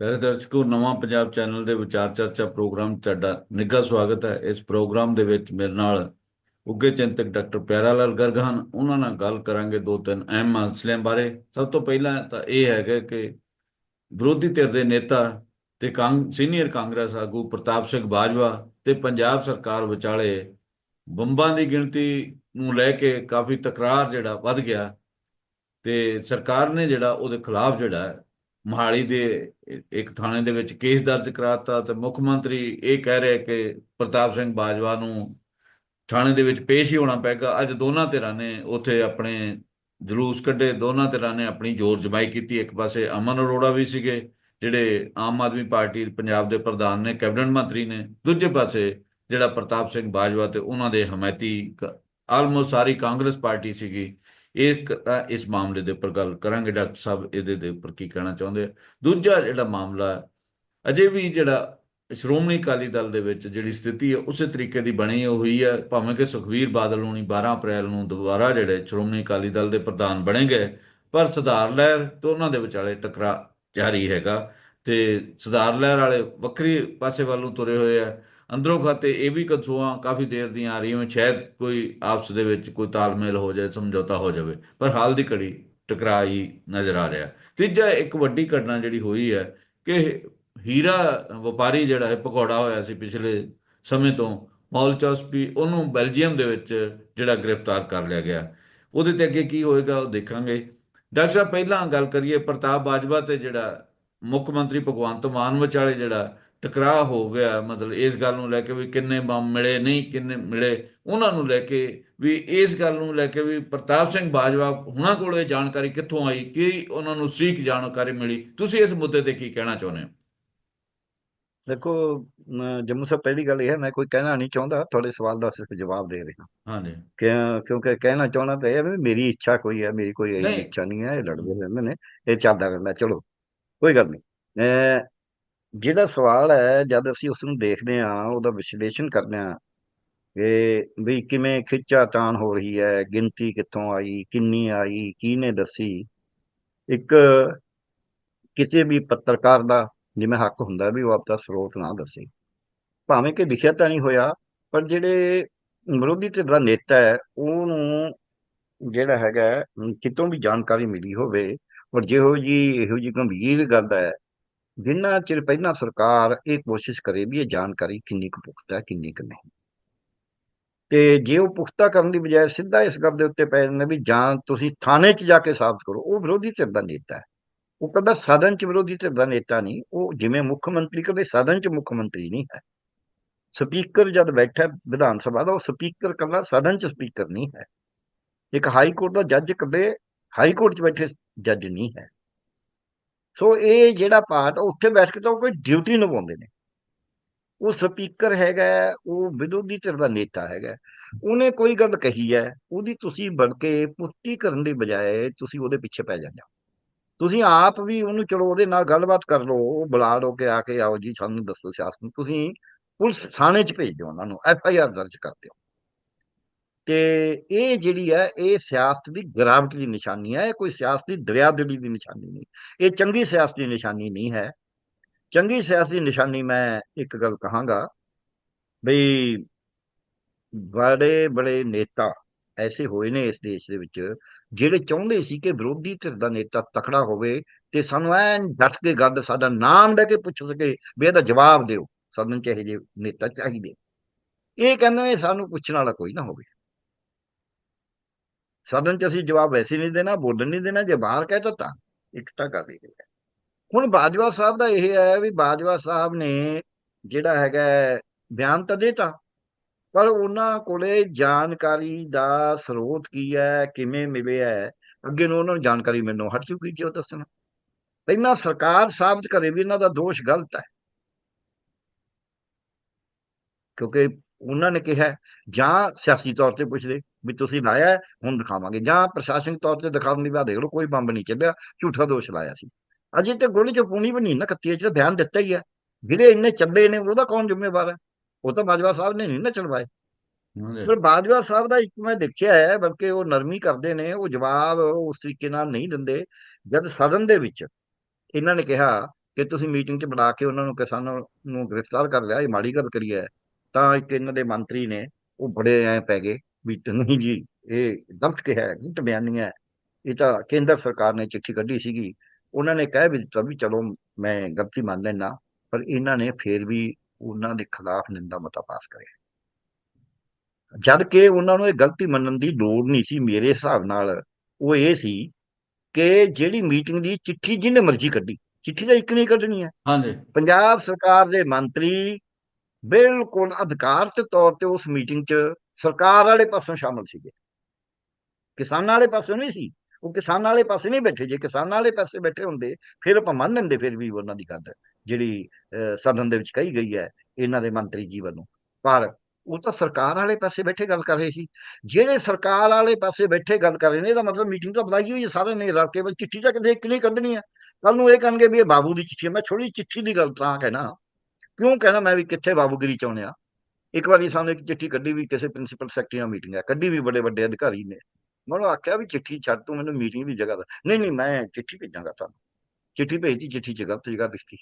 ਪਿਆਰੇ ਦਰਸ਼ਕੋ ਨਵਾਂ ਪੰਜਾਬ ਚੈਨਲ ਦੇ ਵਿਚਾਰ ਚਰਚਾ ਪ੍ਰੋਗਰਾਮ ਤੁਹਾਡਾ ਨਿੱਘਾ ਸਵਾਗਤ ਹੈ ਇਸ ਪ੍ਰੋਗਰਾਮ ਦੇ ਵਿੱਚ ਮੇਰੇ ਨਾਲ ਉੱਗੇ ਚਿੰਤਕ ਡਾਕਟਰ ਪਿਆਰਾ ਲਾਲ ਗਰਗ ਹਨ ਉਹਨਾਂ ਨਾਲ ਗੱਲ ਕਰਾਂਗੇ ਦੋ ਤਿੰਨ ਅਹਿਮ ਮਸਲਿਆਂ ਬਾਰੇ ਸਭ ਤੋਂ ਪਹਿਲਾਂ ਤਾਂ ਇਹ ਹੈਗਾ ਕਿ ਵਿਰੋਧੀ ਧਿਰ ਦੇ ਨੇਤਾ ਤੇ ਕਾਂਗ ਸੀਨੀਅਰ ਕਾਂਗਰਸ ਆਗੂ ਪ੍ਰਤਾਪ ਸਿੰਘ ਬਾਜਵਾ ਤੇ ਪੰਜਾਬ ਸਰਕਾਰ ਵਿਚਾਲੇ ਬੰਬਾਂ ਦੀ ਗਿਣਤੀ ਨੂੰ ਲੈ ਕੇ ਕਾਫੀ ਤਕਰਾਰ ਜਿਹੜਾ ਵੱਧ ਗਿਆ ਤੇ ਸਰਕਾਰ ਨੇ ਜਿਹੜਾ ਉਹਦੇ ਖਿਲਾਫ ਜਿਹੜਾ ਮੋਹਾਲੀ ਦੇ ਇੱਕ ਥਾਣੇ ਦੇ ਵਿੱਚ ਕੇਸ ਦਰਜ ਕਰਾਤਾ ਤੇ ਮੁੱਖ ਮੰਤਰੀ ਇਹ ਕਹਿ ਰਿਹਾ ਕਿ ਪ੍ਰਤਾਪ ਸਿੰਘ ਬਾਜਵਾ ਨੂੰ ਥਾਣੇ ਦੇ ਵਿੱਚ ਪੇਸ਼ ਹੀ ਹੋਣਾ ਪਏਗਾ। ਅੱਜ ਦੋਨਾਂ ਧਿਰਾਂ ਨੇ ਉੱਥੇ ਆਪਣੇ ਜਲੂਸ ਕੱਢੇ। ਦੋਨਾਂ ਧਿਰਾਂ ਨੇ ਆਪਣੀ ਜ਼ੋਰ ਜਮਾਈ ਕੀਤੀ। ਇੱਕ ਪਾਸੇ ਅਮਨ ਅਰੋੜਾ ਵੀ ਸੀਗੇ, ਜਿਹੜੇ ਆਮ ਆਦਮੀ ਪਾਰਟੀ ਪੰਜਾਬ ਦੇ ਪ੍ਰਧਾਨ ਨੇ, ਕੈਬਨਿਟ ਮੰਤਰੀ ਨੇ। ਦੂਜੇ ਪਾਸੇ ਜਿਹੜਾ ਪ੍ਰਤਾਪ ਸਿੰਘ ਬਾਜਵਾ ਤੇ ਉਹਨਾਂ ਦੇ ਹਮਾਇਤੀ ਆਲਮੋਸਟ ਸਾਰੀ ਕਾਂਗਰਸ ਪਾਰਟੀ ਸੀਗੀ ਇੱਕ ਤਾਂ ਇਸ ਮਾਮਲੇ ਦੇ ਉੱਪਰ ਗੱਲ ਕਰਾਂਗੇ, ਡਾਕਟਰ ਸਾਹਿਬ ਇਹਦੇ ਦੇ ਉੱਪਰ ਕੀ ਕਹਿਣਾ ਚਾਹੁੰਦੇ ਆ। ਦੂਜਾ ਜਿਹੜਾ ਮਾਮਲਾ, ਅਜੇ ਵੀ ਜਿਹੜਾ ਸ਼੍ਰੋਮਣੀ ਅਕਾਲੀ ਦਲ ਦੇ ਵਿੱਚ ਜਿਹੜੀ ਸਥਿਤੀ ਹੈ, ਉਸੇ ਤਰੀਕੇ ਦੀ ਬਣੀ ਹੋਈ ਹੈ। ਭਾਵੇਂ ਕਿ ਸੁਖਵੀਰ ਬਾਦਲ ਹੋਣੀ 12 ਅਪ੍ਰੈਲ ਨੂੰ ਦੁਬਾਰਾ ਜਿਹੜੇ ਸ਼੍ਰੋਮਣੀ ਅਕਾਲੀ ਦਲ ਦੇ ਪ੍ਰਧਾਨ ਬਣੇ ਗਏ, ਪਰ ਸੁਧਾਰ ਲਹਿਰ ਤੋਂ ਉਹਨਾਂ ਦੇ ਵਿਚਾਲੇ ਟਕਰਾ ਜਾਰੀ ਹੈਗਾ ਤੇ ਸੁਧਾਰ ਲਹਿਰ ਵਾਲੇ ਵੱਖਰੀ ਪਾਸੇ ਵੱਲ ਨੂੰ ਤੁਰੇ ਹੋਏ ਆ। ਅੰਦਰੋਂ ਖਾਤੇ ਇਹ ਵੀ ਕਸੂਆਂ ਕਾਫੀ ਦੇਰ ਦੀਆਂ ਆ ਰਹੀਆਂ, ਸ਼ਾਇਦ ਕੋਈ ਆਪਸ ਦੇ ਵਿੱਚ ਕੋਈ ਤਾਲਮੇਲ ਹੋ ਜਾਏ, ਸਮਝੌਤਾ ਹੋ ਜਾਵੇ, ਪਰ ਹਾਲ ਦੀ ਘੜੀ ਟਕਰਾਅ ਹੀ ਨਜ਼ਰ ਆ ਰਿਹਾ। ਤੀਜਾ ਇੱਕ ਵੱਡੀ ਘਟਨਾ ਜਿਹੜੀ ਹੋਈ ਹੈ ਕਿ ਹੀਰਾ ਵਪਾਰੀ ਜਿਹੜਾ ਹੈ ਭਗੌੜਾ ਹੋਇਆ ਸੀ ਪਿਛਲੇ ਸਮੇਂ ਤੋਂ ਮੌਲਚਸਪੀ ਉਹਨੂੰ ਬੈਲਜੀਅਮ ਦੇ ਵਿੱਚ ਜਿਹੜਾ ਗ੍ਰਿਫਤਾਰ ਕਰ ਲਿਆ ਗਿਆ। ਉਹਦੇ ਤੇ ਅੱਗੇ ਕੀ ਹੋਏਗਾ ਉਹ ਦੇਖਾਂਗੇ। ਡਾਕਟਰ ਸਾਹਿਬ, ਪਹਿਲਾਂ ਗੱਲ ਕਰੀਏ ਪ੍ਰਤਾਪ ਬਾਜਵਾ ਤੇ ਜਿਹੜਾ ਮੁੱਖ ਮੰਤਰੀ ਭਗਵੰਤ ਮਾਨ ਵਿਚਾਲੇ ਜਿਹੜਾ ਟਕਰਾਅ ਹੋ ਗਿਆ ਮਤਲਬ ਇਸ ਗੱਲ ਨੂੰ ਲੈ ਕੇ ਵੀ ਕਿੰਨੇ ਬੰਬ ਮਿਲੇ ਨਹੀਂ ਕਿੰਨੇ ਮਿਲੇ ਉਹਨਾਂ ਨੂੰ ਲੈ ਕੇ ਵੀ ਇਸ ਗੱਲ ਨੂੰ ਲੈ ਕੇ ਵੀ ਪ੍ਰਤਾਪ ਸਿੰਘ ਬਾਜਵਾ ਹੁਣਾਂ ਕੋਲ ਇਹ ਜਾਣਕਾਰੀ ਕਿੱਥੋਂ ਆਈ ਕੀ ਉਹਨਾਂ ਨੂੰ ਸੀਕ ਜਾਣਕਾਰੀ ਮਿਲੀ? ਤੁਸੀਂ ਇਸ ਮੁੱਦੇ ਤੇ ਕੀ ਕਹਿਣਾ ਚਾਹੁੰਦੇ ਹੋ? ਦੇਖੋ ਜੰਮੂ ਸਾਹਿਬ ਪਹਿਲੀ ਗੱਲ ਇਹ ਹੈ ਮੈਂ ਕੋਈ ਕਹਿਣਾ ਨਹੀਂ ਚਾਹੁੰਦਾ ਤੁਹਾਡੇ ਸਵਾਲ ਦਾ ਸਿਰਫ ਜਵਾਬ ਦੇ ਰਿਹਾ। ਹਾਂਜੀ। ਕਿਉਂ ਕਿਉਂਕਿ ਕਹਿਣਾ ਚਾਹੁੰਦਾ ਤਾਂ ਇਹ ਵੀ ਮੇਰੀ ਇੱਛਾ ਕੋਈ ਹੈ ਮੇਰੀ ਕੋਈ। ਇੱਛਾ ਨਹੀਂ ਹੈ ਇਹ ਲੜਦੇ ਰਹਿੰਦੇ ਨੇ ਇਹ ਚੱਲਦਾ ਰਹਿੰਦਾ ਚਲੋ ਕੋਈ ਗੱਲ ਨਹੀਂ। ਜਿਹੜਾ ਸਵਾਲ ਹੈ, ਜਦ ਅਸੀਂ ਉਸ ਨੂੰ ਦੇਖਦੇ ਹਾਂ, ਉਹਦਾ ਵਿਸ਼ਲੇਸ਼ਣ ਕਰਦੇ ਹਾਂ ਕਿ ਵੀ ਕਿਵੇਂ ਖਿੱਚਾ ਤਾਣ ਹੋ ਰਹੀ ਹੈ, ਗਿਣਤੀ ਕਿੱਥੋਂ ਆਈ, ਕਿੰਨੀ ਆਈ, ਕਿਹਨੇ ਦੱਸੀ? ਇੱਕ ਕਿਸੇ ਵੀ ਪੱਤਰਕਾਰ ਦਾ ਜਿਵੇਂ ਹੱਕ ਹੁੰਦਾ ਵੀ ਉਹ ਆਪਦਾ ਸਰੋਤ ਨਾ ਦੱਸੇ। ਭਾਵੇਂ ਕਿ ਲਿਖਿਆ ਤਾਂ ਨਹੀਂ ਹੋਇਆ, ਪਰ ਜਿਹੜੇ ਵਿਰੋਧੀ ਧਿਰ ਦਾ ਨੇਤਾ ਹੈ, ਉਹਨੂੰ ਜਿਹੜਾ ਹੈਗਾ ਕਿਤੋਂ ਵੀ ਜਾਣਕਾਰੀ ਮਿਲੀ ਹੋਵੇ, ਔਰ ਜਿਹੋ ਜੀ ਇਹੋ ਜੀ ਗੰਭੀਰ ਗੱਲ ਹੈ ਜਿੰਨਾ ਚਿਰ ਪਹਿਲਾਂ ਸਰਕਾਰ ਇਹ ਕੋਸ਼ਿਸ਼ ਕਰੇ ਵੀ ਇਹ ਜਾਣਕਾਰੀ ਕਿੰਨੀ ਕੁ ਪੁਖਤਾ ਹੈ, ਕਿੰਨੀ ਕੁ ਨਹੀਂ। ਤੇ ਜੇ ਉਹ ਪੁਖਤਾ ਕਰਨ ਦੀ ਬਜਾਏ ਸਿੱਧਾ ਇਸ ਗੱਲ ਦੇ ਉੱਤੇ ਪੈ ਜਾਂਦਾ ਵੀ ਜਾਂ ਤੁਸੀਂ ਥਾਣੇ 'ਚ ਜਾ ਕੇ ਸਾਬਤ ਕਰੋ, ਉਹ ਵਿਰੋਧੀ ਧਿਰ ਦਾ ਨੇਤਾ ਹੈ। ਉਹ ਕਹਿੰਦਾ ਸਦਨ 'ਚ ਵਿਰੋਧੀ ਧਿਰ ਦਾ ਨੇਤਾ ਨਹੀਂ, ਉਹ ਜਿਵੇਂ ਮੁੱਖ ਮੰਤਰੀ ਕਦੇ ਸਦਨ 'ਚ ਮੁੱਖ ਮੰਤਰੀ ਨਹੀਂ ਹੈ। ਸਪੀਕਰ ਜਦ ਬੈਠਾ ਵਿਧਾਨ ਸਭਾ ਦਾ, ਉਹ ਸਪੀਕਰ ਕੱਲਾ ਸਦਨ 'ਚ ਸਪੀਕਰ ਨਹੀਂ ਹੈ। ਇੱਕ ਹਾਈ ਕੋਰਟ ਦਾ ਜੱਜ ਕਦੇ ਹਾਈ ਕੋਰਟ 'ਚ ਬੈਠੇ ਜੱਜ ਨਹੀਂ ਹੈ। ਸੋ ਇਹ ਜਿਹੜਾ ਪਾਰਟ ਉੱਥੇ ਬੈਠ ਕੇ ਤਾਂ ਉਹ ਕੋਈ ਡਿਊਟੀ ਨਿਭਾਉਂਦੇ ਨੇ। ਉਹ ਸਪੀਕਰ ਹੈਗਾ, ਉਹ ਵਿਰੋਧੀ ਧਿਰ ਦਾ ਨੇਤਾ ਹੈਗਾ। ਉਹਨੇ ਕੋਈ ਗੱਲ ਕਹੀ ਹੈ, ਉਹਦੀ ਤੁਸੀਂ ਬਣ ਕੇ ਪੁਸ਼ਟੀ ਕਰਨ ਦੀ ਬਜਾਏ ਤੁਸੀਂ ਉਹਦੇ ਪਿੱਛੇ ਪੈ ਜਾਂਦੇ ਹੋ। ਤੁਸੀਂ ਆਪ ਵੀ ਉਹਨੂੰ ਚਲੋ ਉਹਦੇ ਨਾਲ ਗੱਲਬਾਤ ਕਰ ਲਓ, ਉਹ ਬੁਲਾ ਲਓ ਕਿ ਆ ਕੇ ਆਓ ਜੀ, ਸਾਨੂੰ ਦੱਸੋ ਸਿਆਸਤ ਨੂੰ। ਤੁਸੀਂ ਪੁਲਿਸ ਥਾਣੇ 'ਚ ਭੇਜ ਦਿਓ ਉਹਨਾਂ ਨੂੰ ਐਫ ਆਈ ਆਰ ਦਰਜ ਕਰ ਦਿਓ। ਤੇ ਇਹ ਜਿਹੜੀ ਹੈ, ਇਹ ਸਿਆਸਤ ਦੀ ਗਿਰਾਵਟ ਦੀ ਨਿਸ਼ਾਨੀ ਹੈ, ਇਹ ਕੋਈ ਸਿਆਸਤ ਦੀ ਦਰਿਆਦਿਲੀ ਦੀ ਨਿਸ਼ਾਨੀ ਨਹੀਂ। ਇਹ ਚੰਗੀ ਸਿਆਸਤ ਦੀ ਨਿਸ਼ਾਨੀ ਨਹੀਂ ਹੈ। ਚੰਗੀ ਸਿਆਸਤ ਦੀ ਨਿਸ਼ਾਨੀ ਮੈਂ ਇੱਕ ਗੱਲ ਕਹਾਂਗਾ ਬਈ ਬੜੇ ਬੜੇ ਨੇਤਾ ਐਸੇ ਹੋਏ ਨੇ ਇਸ ਦੇਸ਼ ਦੇ ਵਿੱਚ, ਜਿਹੜੇ ਚਾਹੁੰਦੇ ਸੀ ਕਿ ਵਿਰੋਧੀ ਧਿਰ ਦਾ ਨੇਤਾ ਤਕੜਾ ਹੋਵੇ ਤੇ ਸਾਨੂੰ ਐਨ ਡਟ ਕੇ ਗੱਲ, ਸਾਡਾ ਨਾਮ ਲੈ ਕੇ ਪੁੱਛ ਸਕੇ ਵੀ ਇਹਦਾ ਜਵਾਬ ਦਿਓ, ਸਾਨੂੰ ਚਾਹੇ ਜੇ ਨੇਤਾ ਚਾਹੀਦੇ। ਇਹ ਕਹਿੰਦੇ ਨੇ ਸਾਨੂੰ ਪੁੱਛਣ ਵਾਲਾ ਕੋਈ ਨਾ ਹੋਵੇ। ਸਦਨ ਚ ਅਸੀਂ ਜਵਾਬ ਵੈਸੇ ਨਹੀਂ ਦੇਣਾ, ਬੋਲਣ ਨਹੀਂ ਦੇਣਾ, ਜੇ ਬਾਹਰ ਕਹਿ ਤਾ ਤਾਂ ਇੱਕ ਤਾਂ ਕਰ ਰਹੀ ਹੈ ਹੁਣ ਬਾਜਵਾ ਸਾਹਿਬ ਦਾ ਇਹ ਹੈ ਵੀ ਬਾਜਵਾ ਸਾਹਿਬ ਨੇ ਜਿਹੜਾ ਹੈਗਾ ਬਿਆਨ ਤਾਂ ਦੇਤਾ, ਪਰ ਉਹਨਾਂ ਕੋਲੇ ਜਾਣਕਾਰੀ ਦਾ ਸਰੋਤ ਕੀ ਹੈ, ਕਿਵੇਂ ਮਿਲਿਆ ਹੈ, ਅੱਗੇ ਨੂੰ ਉਹਨਾਂ ਨੂੰ ਜਾਣਕਾਰੀ ਮੈਨੂੰ ਹਟ ਚੁੱਕੀ ਕਿ ਉਹ ਦੱਸਣਾ। ਪਹਿਲਾਂ ਸਰਕਾਰ ਸਾਬਤ ਕਰੇ ਵੀ ਇਹਨਾਂ ਦਾ ਦੋਸ਼ ਗਲਤ ਹੈ। ਕਿਉਂਕਿ ਉਹਨਾਂ ਨੇ ਕਿਹਾ ਜਾਂ ਸਿਆਸੀ ਤੌਰ ਤੇ ਪੁੱਛਦੇ ਵੀ ਤੁਸੀਂ ਲਾਇਆ ਹੁਣ ਦਿਖਾਵਾਂਗੇ। ਜਾਂ ਪ੍ਰਸ਼ਾਸਨਿਕ ਤੌਰ ਤੇ ਦਿਖਾਉਣ ਦੀ ਬਾਤ ਦੇਖ ਲਓ ਕੋਈ ਬੰਬ ਨਹੀਂ ਚੱਲਿਆ ਝੂਠਾ ਦੋਸ਼ ਲਾਇਆ ਸੀ। ਅਜੇ ਤੇ ਗੋਲੀ ਚ ਪੂਣੀ ਵੀ ਨਹੀਂ ਨਾ ਕੱਤੀ ਚ ਬਿਆਨ ਦਿੱਤਾ ਹੀ ਹੈ। ਜਿਹੜੇ ਇੰਨੇ ਚੱਲੇ ਨੇ ਉਹਦਾ ਕੌਣ ਜ਼ਿੰਮੇਵਾਰ ਹੈ? ਉਹ ਤਾਂ ਬਾਜਵਾ ਸਾਹਿਬ ਨੇ ਨਹੀਂ ਨਾ ਚਲਵਾਏ। ਪਰ ਬਾਜਵਾ ਸਾਹਿਬ ਦਾ ਇੱਕ ਮੈਂ ਦੇਖਿਆ ਹੈ ਬਲਕਿ ਉਹ ਨਰਮੀ ਕਰਦੇ ਨੇ ਉਹ ਜਵਾਬ ਉਸ ਤਰੀਕੇ ਨਾਲ ਨਹੀਂ ਦਿੰਦੇ। ਜਦ ਸਦਨ ਦੇ ਵਿੱਚ ਇਹਨਾਂ ਨੇ ਕਿਹਾ ਕਿ ਤੁਸੀਂ ਮੀਟਿੰਗ 'ਚ ਬੁਲਾ ਕੇ ਉਹਨਾਂ ਨੂੰ ਕਿਸਾਨਾਂ ਨੂੰ ਗ੍ਰਿਫਤਾਰ ਕਰ ਲਿਆ ਇਹ ਮਾੜੀ ਗੱਲ ਕਰੀ ਹੈ। ਤਾਂ ਇੱਕ ਇਹਨਾਂ ਦੇ ਮੰਤਰੀ ਨੇ ਉਹ ਬੜੇ ਐ ਪੈ ਗਏ ਵੀ ਨਹੀਂ ਜੀ ਇਹ ਗਲਤ ਕਿਹਾ ਹੈ ਗਲਤ ਬਿਆਨੀ ਹੈ। ਇਹ ਤਾਂ ਕੇਂਦਰ ਸਰਕਾਰ ਨੇ ਚਿੱਠੀ ਕੱਢੀ ਸੀਗੀ। ਉਹਨਾਂ ਨੇ ਕਹਿ ਵੀ ਦਿੱਤਾ ਵੀ ਚਲੋ ਮੈਂ ਗਲਤੀ ਮੰਨ ਲੈਣਾ ਪਰ ਇਹਨਾਂ ਨੇ ਫੇਰ ਵੀ ਉਹਨਾਂ ਦੇ ਖਿਲਾਫ ਨਿੰਦਾ ਮਤਾ ਪਾਸ ਕਰਿਆ। ਜਦ ਕਿ ਉਹਨਾਂ ਨੂੰ ਇਹ ਗਲਤੀ ਮੰਨਣ ਦੀ ਲੋੜ ਨਹੀਂ ਸੀ ਮੇਰੇ ਹਿਸਾਬ ਨਾਲ ਉਹ ਇਹ ਸੀ ਕਿ ਜਿਹੜੀ ਮੀਟਿੰਗ ਦੀ ਚਿੱਠੀ ਜਿਹਨੇ ਮਰਜ਼ੀ ਕੱਢੀ ਚਿੱਠੀ ਤਾਂ ਇੱਕ ਨਹੀਂ ਕੱਢਣੀ ਹੈ। ਹਾਂਜੀ। ਪੰਜਾਬ ਸਰਕਾਰ ਦੇ ਮੰਤਰੀ ਬਿਲਕੁਲ ਅਧਿਕਾਰਤ ਤੌਰ ਤੇ ਉਸ ਮੀਟਿੰਗ 'ਚ ਸਰਕਾਰ ਵਾਲੇ ਪਾਸੋਂ ਸ਼ਾਮਲ ਸੀਗੇ। ਕਿਸਾਨਾਂ ਵਾਲੇ ਪਾਸੋਂ ਨਹੀਂ ਸੀ। ਉਹ ਕਿਸਾਨਾਂ ਵਾਲੇ ਪਾਸੇ ਨਹੀਂ ਬੈਠੇ। ਜੇ ਕਿਸਾਨਾਂ ਵਾਲੇ ਪਾਸੇ ਬੈਠੇ ਹੁੰਦੇ, ਫਿਰ ਆਪਾਂ ਮੰਨ ਲੈਂਦੇ, ਫਿਰ ਵੀ ਉਹਨਾਂ ਦੀ ਗੱਲ ਜਿਹੜੀ ਸਦਨ ਦੇ ਵਿੱਚ ਕਹੀ ਗਈ ਹੈ ਇਹਨਾਂ ਦੇ ਮੰਤਰੀ ਜੀ ਵੱਲੋਂ। ਪਰ ਉਹ ਤਾਂ ਸਰਕਾਰ ਵਾਲੇ ਪਾਸੇ ਬੈਠੇ ਗੱਲ ਕਰ ਰਹੇ ਸੀ। ਜਿਹੜੇ ਸਰਕਾਰ ਵਾਲੇ ਪਾਸੇ ਬੈਠੇ ਗੱਲ ਕਰ ਰਹੇ ਨੇ, ਇਹਦਾ ਮਤਲਬ ਮੀਟਿੰਗ ਤਾਂ ਬੁਲਾਈ ਹੋਈ ਹੈ ਸਾਰੇ ਨੇ ਰਲ ਕੇ ਚਿੱਠੀ ਤਾਂ ਕਿਤੇ ਇੱਕ ਨਹੀਂ ਕੱਢਣੀ ਹੈ। ਕੱਲ ਨੂੰ ਇਹ ਕਹਿਣਗੇ ਵੀ ਇਹ ਬਾਬੂ ਦੀ ਚਿੱਠੀ ਹੈ। ਮੈਂ ਥੋੜੀ ਚਿੱਠੀ ਦੀ ਗੱਲ ਤਾਂ ਕਹਿਣਾ। ਕਿਉਂ ਕਹਿਣਾ ਮੈਂ ਵੀ ਕਿੱਥੇ ਬਾਬੂਗਿਰੀ ਚਾਹੁੰਦੇ ਆ? ਇੱਕ ਵਾਰੀ ਸਾਨੂੰ ਇੱਕ ਚਿੱਠੀ ਕੱਢੀ ਵੀ ਕਿਸੇ ਪ੍ਰਿੰਸੀਪਲ ਸੈਕਟਰੀ ਨਾਲ ਮੀਟਿੰਗ ਹੈ ਕੱਢੀ ਵੀ ਬੜੇ ਵੱਡੇ ਅਧਿਕਾਰੀ ਨੇ। ਮੈਂ ਉਹਨੂੰ ਆਖਿਆ ਵੀ ਚਿੱਠੀ ਛੱਡ, ਤੂੰ ਮੈਨੂੰ ਮੀਟਿੰਗ ਦੀ ਜਗ੍ਹਾ ਦਾ ਨਹੀਂ ਨਹੀਂ, ਮੈਂ ਚਿੱਠੀ ਭੇਜਾਂਗਾ ਤੁਹਾਨੂੰ। ਚਿੱਠੀ ਭੇਜੀ ਚਿੱਠੀ ਜਗ੍ਹਾ ਗਲਤ ਜਗ੍ਹਾ ਦਿਖਤੀ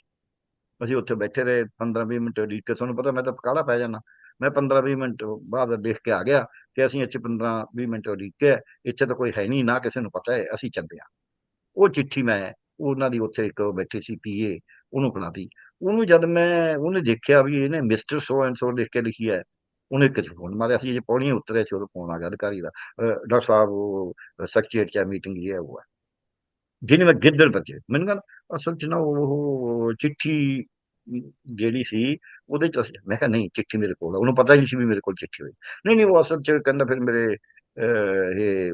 ਅਸੀਂ ਉੱਥੇ ਬੈਠੇ ਰਹੇ 15-20 ਮਿੰਟ ਉਡੀਕ ਕੇ ਤੁਹਾਨੂੰ ਪਤਾ ਮੈਂ ਤਾਂ ਕਾਹਲਾ ਪੈ ਜਾਣਾ ਮੈਂ 15-20 ਮਿੰਟ ਬਾਅਦ ਦੇਖ ਕੇ ਆ ਗਿਆ ਕਿ ਅਸੀਂ ਇੱਥੇ 15-20 ਮਿੰਟ ਉਡੀਕ ਕੇ ਇੱਥੇ ਤਾਂ ਕੋਈ ਹੈ ਨਹੀਂ, ਨਾ ਕਿਸੇ ਨੂੰ ਪਤਾ ਹੈ, ਅਸੀਂ ਚੱਲਦੇ ਹਾਂ। ਉਹ ਚਿੱਠੀ ਮੈਂ, ਉਹਨਾਂ ਦੀ ਉੱਥੇ ਇੱਕ ਬੈਠੀ ਸੀ ਪੀਏ ਉਹਨੂੰ ਫੜਾਤੀ ਉਹਨੂੰ ਜਦ ਮੈਂ ਉਹਨੇ ਦੇਖਿਆ ਵੀ ਇਹਨੇ ਮਿਸਟਰ ਸੋ ਐਂਡ ਸੋ ਲਿਖ ਕੇ ਲਿਖੀ ਹੈ ਉਹਨੇ ਕਿਸੇ ਫੋਨ ਮਾਰਿਆ ਸੀ ਜੇ ਪੌੜੀਆਂ ਉਤਰੇ ਸੀ ਉਹਦਾ ਫੋਨ ਆ ਗਿਆ ਅਧਿਕਾਰੀ ਦਾ। ਡਾਕਟਰ ਸਾਹਿਬ ਉਹ ਸੈਕਟਰੀਏਟ ਚ ਮੀਟਿੰਗ ਇਹ ਹੈ ਉਹ ਜਿਹਨੇ ਮੈਂ ਗਿੱਦੜ ਬੱਚੇ ਮੈਨੂੰ ਕਹਿੰਦਾ ਅਸਲ ਚ ਨਾ ਉਹ ਚਿੱਠੀ ਜਿਹੜੀ ਸੀ ਉਹਦੇ ਚ ਮੈਂ ਕਿਹਾ ਨਹੀਂ ਚਿੱਠੀ ਮੇਰੇ ਕੋਲ ਉਹਨੂੰ ਪਤਾ ਹੀ ਨਹੀਂ ਸੀ ਵੀ ਮੇਰੇ ਕੋਲ ਚਿੱਠੀ ਹੋਈ। ਨਹੀਂ ਨਹੀਂ ਉਹ ਅਸਲ ਚ ਕਹਿੰਦਾ ਫਿਰ ਮੇਰੇ ਅਹ, ਇਹ